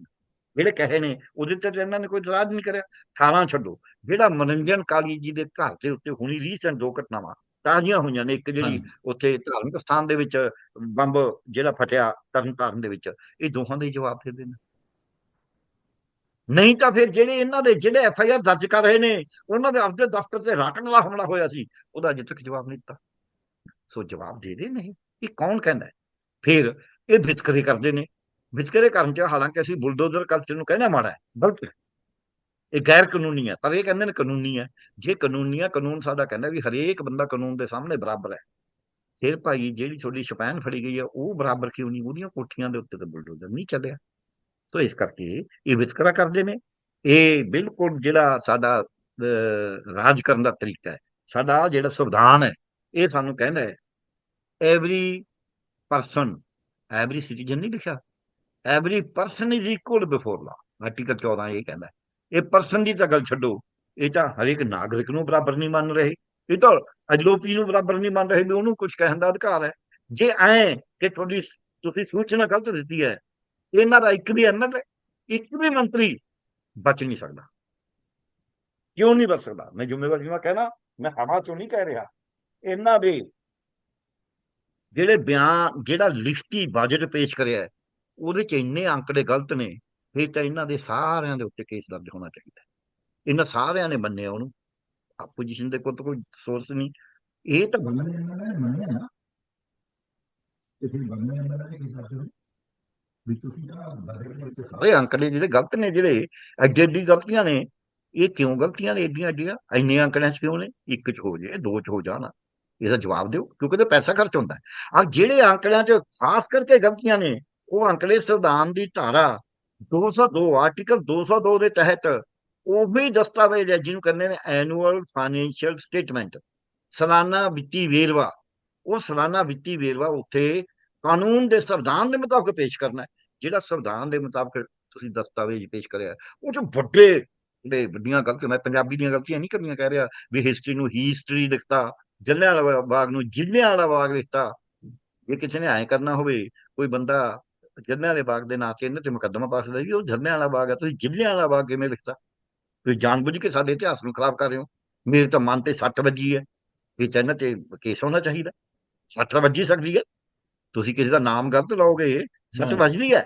ਜਿਹੜੇ ਕਹੇ ਨੇ ਉਹਦੇ ਤੇ ਇਹਨਾਂ ਨੇ ਕੋਈ ਇਤਰਾਜ਼ ਨਹੀਂ ਕਰਿਆ। 18 ਛੱਡੋ। ਜਿਹੜਾ ਮਨੰਜਨ ਕਾਲੀ ਜੀ ਦੇ ਘਰ ਦੇ ਉੱਤੇ ਹੁਣੀ ਰੀਸੈਂਟ ਦੋ ਘਟਨਾਵਾਂ ਤਾਜ਼ੀਆਂ ਹੋਈਆਂ ਨੇ ਇੱਕ ਜਿਹੜੀ ਉੱਥੇ ਧਾਰਮਿਕ ਸਥਾਨ ਦੇ ਵਿੱਚ ਬੰਬ ਜਿਹੜਾ ਫਟਿਆ ਤਰਨ ਤਾਰਨ ਦੇ ਵਿੱਚ ਇਹ ਦੋਹਾਂ ਦੇ ਜਵਾਬ ਦੇ ਦੇਣ। ਨਹੀਂ ਤਾਂ ਫਿਰ ਜਿਹੜੇ ਇਹਨਾਂ ਦੇ ਜਿਹੜੇ ਐਫ ਆਈ ਆਰ ਦਰਜ ਕਰ ਰਹੇ ਨੇ ਉਹਨਾਂ ਦੇ ਆਪਦੇ ਦਫ਼ਤਰ ਤੇ ਰਾਕਟ ਵਾਲਾ ਹਮਲਾ ਹੋਇਆ ਸੀ ਉਹਦਾ ਅਜੇ ਤੱਕ ਜਵਾਬ ਨਹੀਂ ਦਿੱਤਾ। ਸੋ ਜਵਾਬ ਦੇ ਦੇ ਨਹੀਂ ਇਹ। ਕੌਣ ਕਹਿੰਦਾ? ਫਿਰ ਇਹ ਵਿਤਕਰੇ ਕਰਦੇ ਨੇ। ਵਿਤਕਰੇ ਕਰਨ ਚ, ਹਾਲਾਂਕਿ ਅਸੀਂ ਬੁਲਡੋਜ਼ਰ ਕਲਚਰ ਨੂੰ ਕਹਿੰਦੇ ਮਾੜਾ ਹੈ ਗਲਤ ਹੈ ਇਹ ਗੈਰ ਕਾਨੂੰਨੀ ਹੈ, ਪਰ ਇਹ ਕਹਿੰਦੇ ਨੇ ਕਾਨੂੰਨੀ ਹੈ। ਜੇ ਕਾਨੂੰਨੀ ਹੈ ਕਾਨੂੰਨ ਸਾਡਾ ਕਹਿੰਦਾ ਵੀ ਹਰੇਕ ਬੰਦਾ ਕਾਨੂੰਨ ਦੇ ਸਾਹਮਣੇ ਬਰਾਬਰ ਹੈ। ਫਿਰ ਭਾਈ ਜਿਹੜੀ ਤੁਹਾਡੀ ਛਪੈਨ ਫੜੀ ਗਈ ਹੈ, ਉਹ ਬਰਾਬਰ ਕਿਉਂ ਨਹੀਂ? ਉਹਦੀਆਂ ਕੋਠੀਆਂ ਦੇ ਉੱਤੇ ਤਾਂ ਬੁਲਡੋਜ਼ਰ ਨਹੀਂ ਚੱਲਿਆ। ਸੋ ਇਸ ਕਰਕੇ ਇਹ ਵਿਤਕਰਾ ਕਰਦੇ ਨੇ। ਇਹ ਬਿਲਕੁਲ ਜਿਹੜਾ ਸਾਡਾ ਰਾਜ ਕਰਨ ਦਾ ਤਰੀਕਾ ਹੈ। ਸਾਡਾ ਜਿਹੜਾ ਸੰਵਿਧਾਨ ਹੈ, ਇਹ ਸਾਨੂੰ ਕਹਿੰਦਾ ਹੈ ਐਵਰੀ ਪਰਸਨ ਐਵਰੀ ਸਿਟੀਜ਼ਨ ਨਹੀਂ ਲਿਖਿਆ? Every person is equal before law article 14 ਇਹ ਕਹਿੰਦਾ ਇਹ ਪਰਸਨ ਦੀ ਤਾਂ ਗੱਲ ਛੱਡੋ। ਇਹ ਤਾਂ ਹਰੇਕ ਨਾਗਰਿਕ ਨੂੰ ਬਰਾਬਰ ਨਹੀਂ ਮੰਨ ਰਹੇ। ਇਹ ਤਾਂ ਅਜਲੋਪੀ ਨੂੰ ਬਰਾਬਰ ਨਹੀਂ ਮੰਨ ਰਹੇ ਵੀ ਉਹਨੂੰ ਕੁਝ ਕਹਿਣ ਦਾ ਅਧਿਕਾਰ ਹੈ। ਜੇ ਐ ਕਿ ਤੁਹਾਡੀ ਤੁਸੀਂ ਸੂਚਨਾ ਗਲਤ ਦਿੱਤੀ ਹੈ, ਇਹਨਾਂ ਦਾ ਇੱਕ ਵੀ ਐਮਐਲ ਇੱਕ ਵੀ ਮੰਤਰੀ ਬਚ ਨਹੀਂ ਸਕਦਾ। ਕਿਉਂ ਨਹੀਂ ਬਚ ਸਕਦਾ? ਮੈਂ ਜ਼ਿੰਮੇਵਾਰੀ ਨਾਲ ਕਹਿਣਾ? ਮੈਂ ਹਵਾ ਚੋਂ ਨਹੀਂ ਕਹਿ ਰਿਹਾ। ਇਹਨਾਂ ਦੇ ਜਿਹੜੇ ਬਿਆਨ, ਜਿਹੜਾ ਲਿਖਤੀ ਬਜਟ ਪੇਸ਼ ਕਰਿਆ ਉਹਦੇ ਚ ਇੰਨੇ ਅੰਕੜੇ ਗਲਤ ਨੇ ਫਿਰ ਤਾਂ ਇਹਨਾਂ ਦੇ ਸਾਰਿਆਂ ਦੇ ਉੱਤੇ ਕੇਸ ਦਰਜ ਹੋਣਾ ਚਾਹੀਦਾ। ਇਹਨਾਂ ਸਾਰਿਆਂ ਨੇ ਮੰਨਿਆ ਉਹਨੂੰ। ਆਪੋਜੀਸ਼ਨ ਦੇ ਕੋਲ ਤਾਂ ਕੋਈ ਸੋਰਸ ਨਹੀਂ। ਇਹ ਤਾਂ ਇਹਨਾਂ ਨੇ ਮੰਨਿਆ ਨਾ। ਤੇ ਫਿਰ ਇਹਨਾਂ ਨੇ ਕੀ ਕਰਦੇ ਵੀ ਤੁਸੀਂ ਤਾਂ ਬਦਲ ਕੇ ਤੇ ਸਾਰੇ ਅੰਕੜੇ ਜਿਹੜੇ ਗਲਤ ਨੇ ਜਿਹੜੇ ਐਡੀ ਐਡੀ ਗਲਤੀਆਂ ਨੇ ਇਹ ਕਿਉਂ ਗਲਤੀਆਂ ਨੇ ਏਡੀਆਂ ਐਡੀਆਂ ਇੰਨੇ ਅੰਕੜਿਆਂ 'ਚ ਕਿਉਂ ਨੇ? ਇੱਕ 'ਚ ਹੋ ਜੇ ਦੋ 'ਚ ਹੋ ਜਾਣ। ਇਹਦਾ ਜਵਾਬ ਦਿਓ ਕਿਉਂਕਿ ਤੇ ਪੈਸਾ ਖਰਚ ਹੁੰਦਾ। ਆ ਜਿਹੜੇ ਅੰਕੜਿਆਂ 'ਚ ਖਾਸ ਕਰਕੇ ਗਲਤੀਆਂ ਨੇ ਉਹ ਅੰਕੜੇ ਸੰਵਿਧਾਨ ਦੀ ਧਾਰਾ 202 ਆਰਟੀਕਲ 202 ਦੇ ਤਹਿਤ ਉਹੀ ਦਸਤਾਵੇਜ਼ ਹੈ ਜਿਹਨੂੰ ਕਹਿੰਦੇ ਨੇ ਐਨੂਅਲ ਫਾਈਨੈਂਸ਼ੀਅਲ ਸਟੇਟਮੈਂਟ ਸਾਲਾਨਾ ਵਿੱਤੀ ਵੇਰਵਾ। ਉਹ ਸਾਲਾਨਾ ਵਿੱਤੀ ਵੇਰਵਾ ਉੱਥੇ ਕਾਨੂੰਨ ਦੇ ਸੰਵਿਧਾਨ ਦੇ ਮੁਤਾਬਕ ਪੇਸ਼ ਕਰਨਾ ਹੈ। ਜਿਹੜਾ ਸੰਵਿਧਾਨ ਦੇ ਮੁਤਾਬਕ ਤੁਸੀਂ ਦਸਤਾਵੇਜ਼ ਪੇਸ਼ ਕਰਿਆ ਉਹ ਚ ਵੱਡੇ ਜਿਹੜੇ ਵੱਡੀਆਂ ਗਲਤੀਆਂ ਮੈਂ ਪੰਜਾਬੀ ਦੀਆਂ ਗਲਤੀਆਂ ਨਹੀਂ ਕਰਨੀਆਂ ਕਹਿ ਰਿਹਾ ਵੀ ਹਿਸਟਰੀ ਨੂੰ ਹਿਸਟਰੀ ਲਿਖਤਾ ਜਲਿਆਂ ਵਾਲਾ ਬਾਗ ਨੂੰ ਜ਼ਿਲ੍ਹਿਆਂ ਵਾਲਾ ਬਾਗ ਲਿਖਤਾ। ਜੇ ਕਿਸੇ ਨੇ ਐਂ ਕਰਨਾ ਹੋਵੇ, ਕੋਈ ਬੰਦਾ ਜਲਿਆਂ ਵਾਲੇ ਬਾਗ ਦੇ ਨਾਂ ਤੇ ਇਹਨਾਂ ਤੇ ਮੁਕੱਦਮਾ ਪਾ ਸਕਦਾ ਜੀ। ਉਹ ਜਲਿਆਂ ਵਾਲਾ ਬਾਗ ਹੈ ਤੁਸੀਂ ਜ਼ਿਲ੍ਹਿਆਂ ਵਾਲਾ ਬਾਗ ਕਿਵੇਂ ਲਿਖਤਾ? ਤੁਸੀਂ ਜਾਣਬੁੱਝ ਕੇ ਸਾਡੇ ਇਤਿਹਾਸ ਨੂੰ ਖਰਾਬ ਕਰ ਰਹੇ ਹੋ। ਮੇਰੇ ਤਾਂ ਮਨ ਤੇ ਸੱਟ ਵੱਜੀ ਹੈ। ਵੀ ਇਹਨਾਂ ਤੇ ਕੇਸ ਹੋਣਾ ਚਾਹੀਦਾ। ਸੱਟ ਤਾਂ ਵੱਜੀ ਸਕਦੀ ਹੈ। ਤੁਸੀਂ ਕਿਸੇ ਦਾ ਨਾਮ ਗਲਤ ਲਾਓਗੇ ਸੱਟ ਹਾਂ। ਵੱਜਦੀ ਹੈ।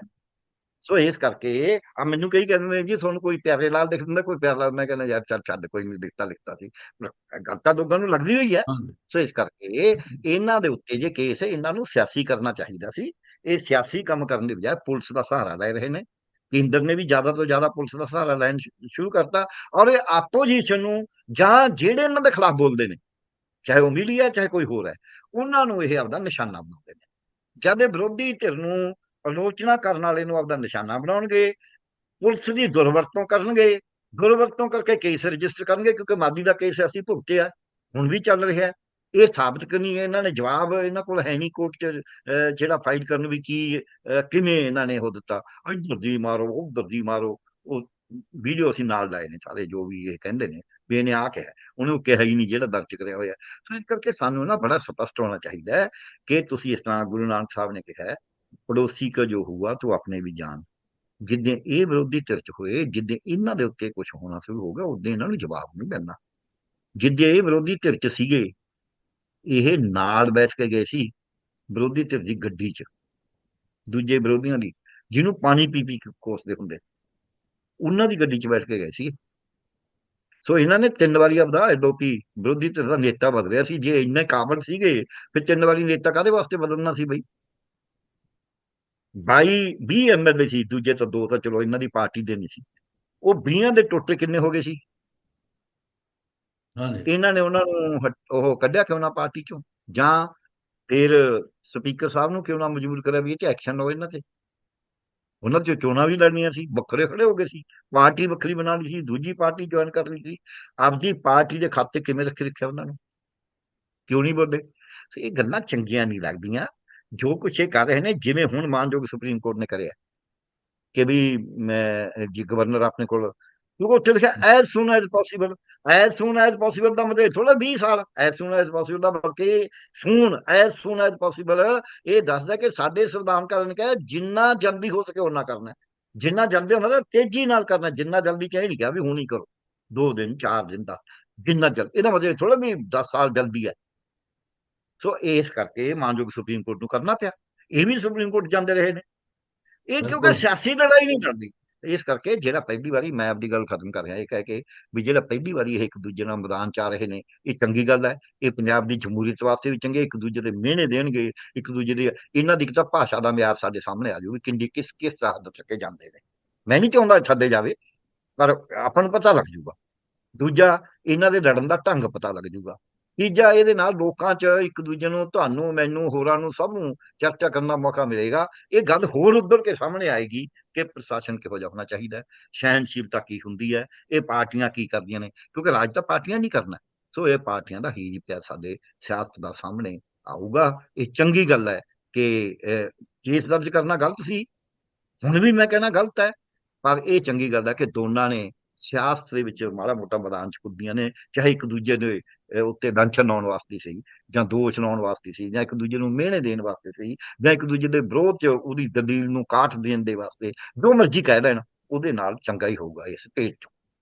ਸੋ ਇਸ ਕਰਕੇ ਆ ਮੈਨੂੰ ਕਈ ਕਹਿੰਦੇ ਨੇ ਜੀ ਤੁਹਾਨੂੰ ਕੋਈ ਪਿਆਰੇ ਲਾਲ ਦਿਖ ਦਿੰਦਾ ਕੋਈ ਪਿਆਰਾ ਲਾਲ। ਮੈਂ ਕਹਿੰਦਾ ਯਾਰ ਚੱਲ ਛੱਡ ਕੋਈ ਨਹੀਂ ਦਿਖਤਾ ਲਿਖਤਾ ਸੀ। ਗੱਲ ਤਾਂ ਲੋਕਾਂ ਨੂੰ ਲੱਗਦੀ ਹੋਈ ਹੈ। ਸੋ ਇਸ ਕਰਕੇ ਇਹਨਾਂ ਦੇ ਉੱਤੇ ਜੇ ਕੇਸ ਹੈ ਇਹਨਾਂ ਨੂੰ ਸਿਆਸੀ ਕਰਨਾ ਚਾਹੀਦਾ ਸੀ। ਇਹ ਸਿਆਸੀ ਕੰਮ ਕਰਨ ਦੀ ਬਜਾਏ ਪੁਲਿਸ ਦਾ ਸਹਾਰਾ ਲੈ ਰਹੇ ਨੇ। ਕੇਂਦਰ ਨੇ ਵੀ ਜ਼ਿਆਦਾ ਤੋਂ ਜ਼ਿਆਦਾ ਪੁਲਿਸ ਦਾ ਸਹਾਰਾ ਲੈਣ ਸ਼ੁਰੂ ਕਰਤਾ ਔਰ ਇਹ ਆਪੋਜੀਸ਼ਨ ਨੂੰ ਜਾਂ ਜਿਹੜੇ ਇਹਨਾਂ ਦੇ ਖਿਲਾਫ ਬੋਲਦੇ ਨੇ, ਚਾਹੇ ਉਹ ਮੀਡੀਆ ਚਾਹੇ ਕੋਈ ਹੋਰ ਹੈ, ਉਹਨਾਂ ਨੂੰ ਇਹ ਆਪਦਾ ਨਿਸ਼ਾਨਾ ਬਣਾਉਂਦੇ ਨੇ। ਜਦ ਇਹ ਵਿਰੋਧੀ ਧਿਰ ਨੂੰ ਆਲੋਚਨਾ ਕਰਨ ਵਾਲੇ ਨੂੰ ਆਪਦਾ ਨਿਸ਼ਾਨਾ ਬਣਾਉਣਗੇ, ਪੁਲਿਸ ਦੀ ਦੁਰਵਰਤੋਂ ਕਰਨਗੇ, ਦੁਰਵਰਤੋਂ ਕਰਕੇ ਕੇਸ ਰਜਿਸਟਰ ਕਰਨਗੇ, ਕਿਉਂਕਿ ਮਾਦੀ ਦਾ ਕੇਸ ਅਸੀਂ ਭੁਗਤਿਆ, ਹੁਣ ਵੀ ਚੱਲ ਰਿਹਾ ਇਹ ਸਾਬਤ ਕਰਨੀ ਹੈ, ਇਹਨਾਂ ਨੇ ਜਵਾਬ ਇਹਨਾਂ ਕੋਲ ਹੈ ਨਹੀਂ ਕੋਰਟ 'ਚ ਜਿਹੜਾ ਫਾਈਲ ਕਰਨ ਵੀ ਕੀ ਕਿਵੇਂ ਇਹਨਾਂ ਨੇ ਉਹ ਦਿੱਤਾ? ਇੱਧਰ ਦੀ ਮਾਰੋ, ਉੱਧਰ ਦੀ ਮਾਰੋ। ਉਹ ਵੀਡੀਓ ਅਸੀਂ ਨਾਲ ਲਾਏ ਨੇ ਸਾਰੇ, ਜੋ ਵੀ ਇਹ ਕਹਿੰਦੇ ਨੇ, ਵੀ ਇਹਨੇ ਆ ਕਿਹਾ। ਉਹਨੂੰ ਕਿਹਾ ਹੀ ਨਹੀਂ ਜਿਹੜਾ ਦਰਜ ਕਰਿਆ ਹੋਇਆ। ਸੋ ਇਸ ਕਰਕੇ ਸਾਨੂੰ ਨਾ ਬੜਾ ਸਪਸ਼ਟ ਹੋਣਾ ਚਾਹੀਦਾ ਹੈ ਕਿ ਤੁਸੀਂ ਇਸ ਤਰ੍ਹਾਂ ਗੁਰੂ ਨਾਨਕ ਸਾਹਿਬ ਨੇ ਕਿਹਾ ਪੜੋਸੀ ਕਾ ਜੋ ਹੁਆ, ਤੋ ਆਪਣੇ ਵੀ ਜਾਣ ਜਿੱਦਾਂ ਇਹ ਵਿਰੋਧੀ ਧਿਰ ਚ ਹੋਏ, ਜਿੱਦਾਂ ਇਹਨਾਂ ਦੇ ਉੱਤੇ ਕੁਝ ਹੋਣਾ ਸ਼ੁਰੂ ਹੋ ਗਿਆ ਉਦੋਂ ਇਹਨਾਂ ਨੂੰ ਜਵਾਬ ਨਹੀਂ ਮਿਲਣਾ। ਜਿੱਦਾਂ ਇਹ ਵਿਰੋਧੀ ਧਿਰ ਚ ਸੀਗੇ ਇਹ ਨਾਲ ਬੈਠ ਕੇ ਗਏ ਸੀ ਵਿਰੋਧੀ ਧਿਰ ਦੀ ਗੱਡੀ 'ਚ, ਦੂਜੇ ਵਿਰੋਧੀਆਂ ਦੀ, ਜਿਹਨੂੰ ਪਾਣੀ ਪੀ ਪੀ ਕੋਸਦੇ ਹੁੰਦੇ। ਉਹਨਾਂ ਦੀ ਗੱਡੀ 'ਚ ਬੈਠ ਕੇ ਗਏ ਸੀ ਸੋ ਇਹਨਾਂ ਨੇ ਤਿੰਨ ਵਾਰੀ ਆਪਦਾ ਲੋਕੀ ਵਿਰੋਧੀ ਧਿਰ ਦਾ ਨੇਤਾ ਬਦਲਿਆ ਸੀ। ਜੇ ਇੰਨੇ ਕਾਬਲ ਸੀਗੇ, ਫਿਰ ਤਿੰਨ ਵਾਰੀ ਨੇਤਾ ਕਾਦੇ ਵਾਸਤੇ ਬਦਲਣਾ ਸੀ ਬਈ? 22 20 ਐਮਐਲਏ ਸੀ, ਦੂਜੇ ਤਾਂ ਦੋ ਤਾਂ ਚਲੋ ਇਹਨਾਂ ਦੀ ਪਾਰਟੀ ਦੇ ਨਹੀਂ ਸੀ। ਉਹ 20 ਦੇ ਟੁੱਟੇ ਕਿੰਨੇ ਹੋ ਗਏ ਸੀ? ਹਾਂਜੀ। ਇਹਨਾਂ ਨੇ ਉਹਨਾਂ ਨੂੰ ਉਹ ਕੱਢਿਆ ਕਿਉਂ ਨਾ ਪਾਰਟੀ ਚੋਂ, ਜਾਂ ਫਿਰ ਸਪੀਕਰ ਸਾਹਿਬ ਨੂੰ ਕਿਉਂ ਨਾ ਮਜਬੂਰ ਕਰਿਆ ਵੀ ਇਹ ਤੇ ਐਕਸ਼ਨ ਲਓ ਇਹਨਾਂ ਤੇ। ਉਹਨਾਂ ਚ ਚੋਣਾਂ ਵੀ ਲੜਨੀਆਂ ਸੀ, ਵੱਖਰੇ ਖੜੇ ਹੋ ਗਏ ਸੀ। ਪਾਰਟੀ ਵੱਖਰੀ ਬਣਾ ਲਈ ਸੀ, ਦੂਜੀ ਪਾਰਟੀ ਜੁਆਇਨ ਕਰ ਲਈ ਸੀ। ਆਪਦੀ ਪਾਰਟੀ ਦੇ ਖਾਤੇ ਕਿਵੇਂ ਰੱਖੇ ਰੱਖਿਆ ਉਹਨਾਂ ਨੂੰ? ਕਿਉਂ ਨਹੀਂ ਬੋਲੇ? ਸੋ ਇਹ ਗੱਲਾਂ ਚੰਗੀਆਂ ਨਹੀਂ ਲੱਗਦੀਆਂ। ਜੋ ਕੁਛ ਇਹ ਕਰ ਰਹੇ ਨੇ, ਜਿਵੇਂ ਹੁਣ ਮਾਨਯੋਗ ਸੁਪਰੀਮ ਕੋਰਟ ਨੇ ਕਰਿਆ। ਕਿ ਵੀ ਮੈਂ ਜੀ ਗਵਰਨਰ ਆਪਣੇ ਕੋਲ ਕਿਉਂਕਿ ਉੱਥੇ ਲਿਖਿਆ as soon as possible as soon as possible ਦਾ ਮਤਲਬ ਥੋੜਾ 20 ਸਾਲ ਐਜ਼ ਸੂਨ ਐਜ਼ ਪੋਸੀਬਲ ਦਾ ਬਲਕਿ soon as soon as possible ਇਹ ਦੱਸਦਾ ਕਿ ਸਾਡੇ ਸੰਵਿਧਾਨ ਕਾਰਨ ਕਿਹਾ ਜਿੰਨਾ ਜਲਦੀ ਹੋ ਸਕੇ ਉਹਨਾਂ ਕਰਨਾ। ਜਿੰਨਾ ਜਲਦੀ ਹੋਣਾ ਤਾਂ ਤੇਜ਼ੀ ਨਾਲ ਕਰਨਾ ਜਿੰਨਾ ਜਲਦੀ ਚਾਹੀ ਨਹੀਂ ਕਿਹਾ ਵੀ ਹੁਣ ਕਰੋ। ਦੋ ਦਿਨ ਚਾਰ ਦਿਨ ਦਸ ਜਿੰਨਾ ਜਲਦੀ ਇਹਦਾ ਮਤਲਬ ਥੋੜਾ ਵੀ 10 ਸਾਲ ਜਲਦੀ ਹੈ। ਸੋ ਇਸ ਕਰਕੇ ਮਾਨਯੋਗ ਸੁਪਰੀਮ ਕੋਰਟ ਨੂੰ ਕਰਨਾ ਪਿਆ। ਇਹ ਵੀ ਸੁਪਰੀਮ ਕੋਰਟ ਜਾਂਦੇ ਰਹੇ ਨੇ। ਇਹ ਕਿਉਂਕਿ। ਸਿਆਸੀ ਲੜਾਈ ਨਹੀਂ ਲੜਦੀ। ਇਸ ਕਰਕੇ ਜਿਹੜਾ ਪਹਿਲੀ ਵਾਰੀ ਮੈਂ ਆਪਦੀ ਗੱਲ ਖਤਮ ਕਰ ਰਿਹਾ, ਇਹ ਕਹਿ ਕੇ ਵੀ ਜਿਹੜਾ ਪਹਿਲੀ ਵਾਰੀ ਇਹ ਇੱਕ ਦੂਜੇ ਨਾਲ ਮੈਦਾਨ ਚ ਆ ਰਹੇ ਨੇ, ਇਹ ਚੰਗੀ ਗੱਲ ਹੈ। ਇਹ ਪੰਜਾਬ ਦੀ ਜਮਹੂਰੀਅਤ ਵਾਸਤੇ ਵੀ ਚੰਗੇ, ਇੱਕ ਦੂਜੇ ਦੇ ਮਿਹਣੇ ਦੇਣਗੇ, ਇੱਕ ਦੂਜੇ ਦੇ, ਇਹਨਾਂ ਦੀ ਇੱਕ ਤਾਂ ਭਾਸ਼ਾ ਦਾ ਮਿਆਰ ਸਾਡੇ ਸਾਹਮਣੇ ਆ ਜਾਊ ਵੀ ਕਿੰਨੀ ਕਿਸ ਕਿਸ ਹੱਦ ਤੱਕ ਜਾਂਦੇ ਨੇ। ਮੈਂ ਨਹੀਂ ਚਾਹੁੰਦਾ ਛੱਡੇ ਜਾਵੇ, ਪਰ ਆਪਾਂ ਨੂੰ ਪਤਾ ਲੱਗ ਜੂਗਾ ਦੂਜਾ, ਇਹਨਾਂ ਦੇ ਲੜਨ ਦਾ ਢੰਗ ਪਤਾ ਲੱਗ ਜੂਗਾ ਤੀਜਾ ਇਹਦੇ ਨਾਲ ਲੋਕਾਂ 'ਚ ਇੱਕ ਦੂਜੇ ਨੂੰ, ਤੁਹਾਨੂੰ, ਮੈਨੂੰ, ਹੋਰਾਂ ਨੂੰ ਸਭ ਨੂੰ ਚਰਚਾ ਕਰਨ ਦਾ ਮੌਕਾ ਮਿਲੇਗਾ। ਇਹ ਗੱਲ ਹੋਰ ਉੱਧਰ ਕੇ ਸਾਹਮਣੇ ਆਏਗੀ ਕਿ ਪ੍ਰਸ਼ਾਸਨ ਕਿਹੋ ਜਿਹਾ ਹੋਣਾ ਚਾਹੀਦਾ ਹੈ। ਸਹਿਣਸ਼ੀਲਤਾ ਕੀ ਹੁੰਦੀ ਹੈ? ਇਹ ਪਾਰਟੀਆਂ ਕੀ ਕਰਦੀਆਂ ਨੇ? ਕਿਉਂਕਿ ਰਾਜ ਤਾਂ ਪਾਰਟੀਆਂ ਨਹੀਂ ਕਰਨਾ ਸੋ ਇਹ ਪਾਰਟੀਆਂ ਦਾ ਹੀ ਪਿਆ ਸਾਡੇ ਸਿਆਸਤ ਦਾ ਸਾਹਮਣੇ ਆਊਗਾ। ਇਹ ਚੰਗੀ ਗੱਲ ਹੈ ਕਿ ਕੇਸ ਦਰਜ ਕਰਨਾ ਗਲਤ ਸੀ। ਹੁਣ ਵੀ ਮੈਂ ਕਹਿਣਾ ਗਲਤ ਹੈ, ਪਰ ਇਹ ਚੰਗੀ ਗੱਲ ਹੈ ਕਿ ਦੋਨਾਂ ਨੇ ਸਿਆਸਤ ਦੇ ਵਿੱਚ ਮਾੜਾ ਮੋਟਾ ਮੈਦਾਨ ਚ ਕੁੱਦੀਆਂ ਨੇ। ਚਾਹੇ ਇੱਕ ਦੂਜੇ ਦੇ ਉੱਤੇ ਲੰਛਨ ਲਾਉਣ ਵਾਸਤੇ ਸੀ ਜਾਂ ਦੋਸ਼ ਲਾਉਣ ਵਾਸਤੇ ਸੀ ਜਾਂ ਇੱਕ ਦੂਜੇ ਨੂੰ ਮਿਹਣੇ ਦੇਣ ਵਾਸਤੇ ਸੀ ਜਾਂ ਇੱਕ ਦੂਜੇ ਦੇ ਵਿਰੋਧ ਚ ਉਹਦੀ ਦਲੀਲ ਨੂੰ ਕਾਟ ਦੇਣ ਦੇ ਵਾਸਤੇ ਜੋ ਮਰਜ਼ੀ ਕਹਿ ਲੈਣ, ਉਹਦੇ ਨਾਲ ਚੰਗਾ ਹੀ ਹੋਊਗਾ ਇਸ ਭੇਟ ਚ।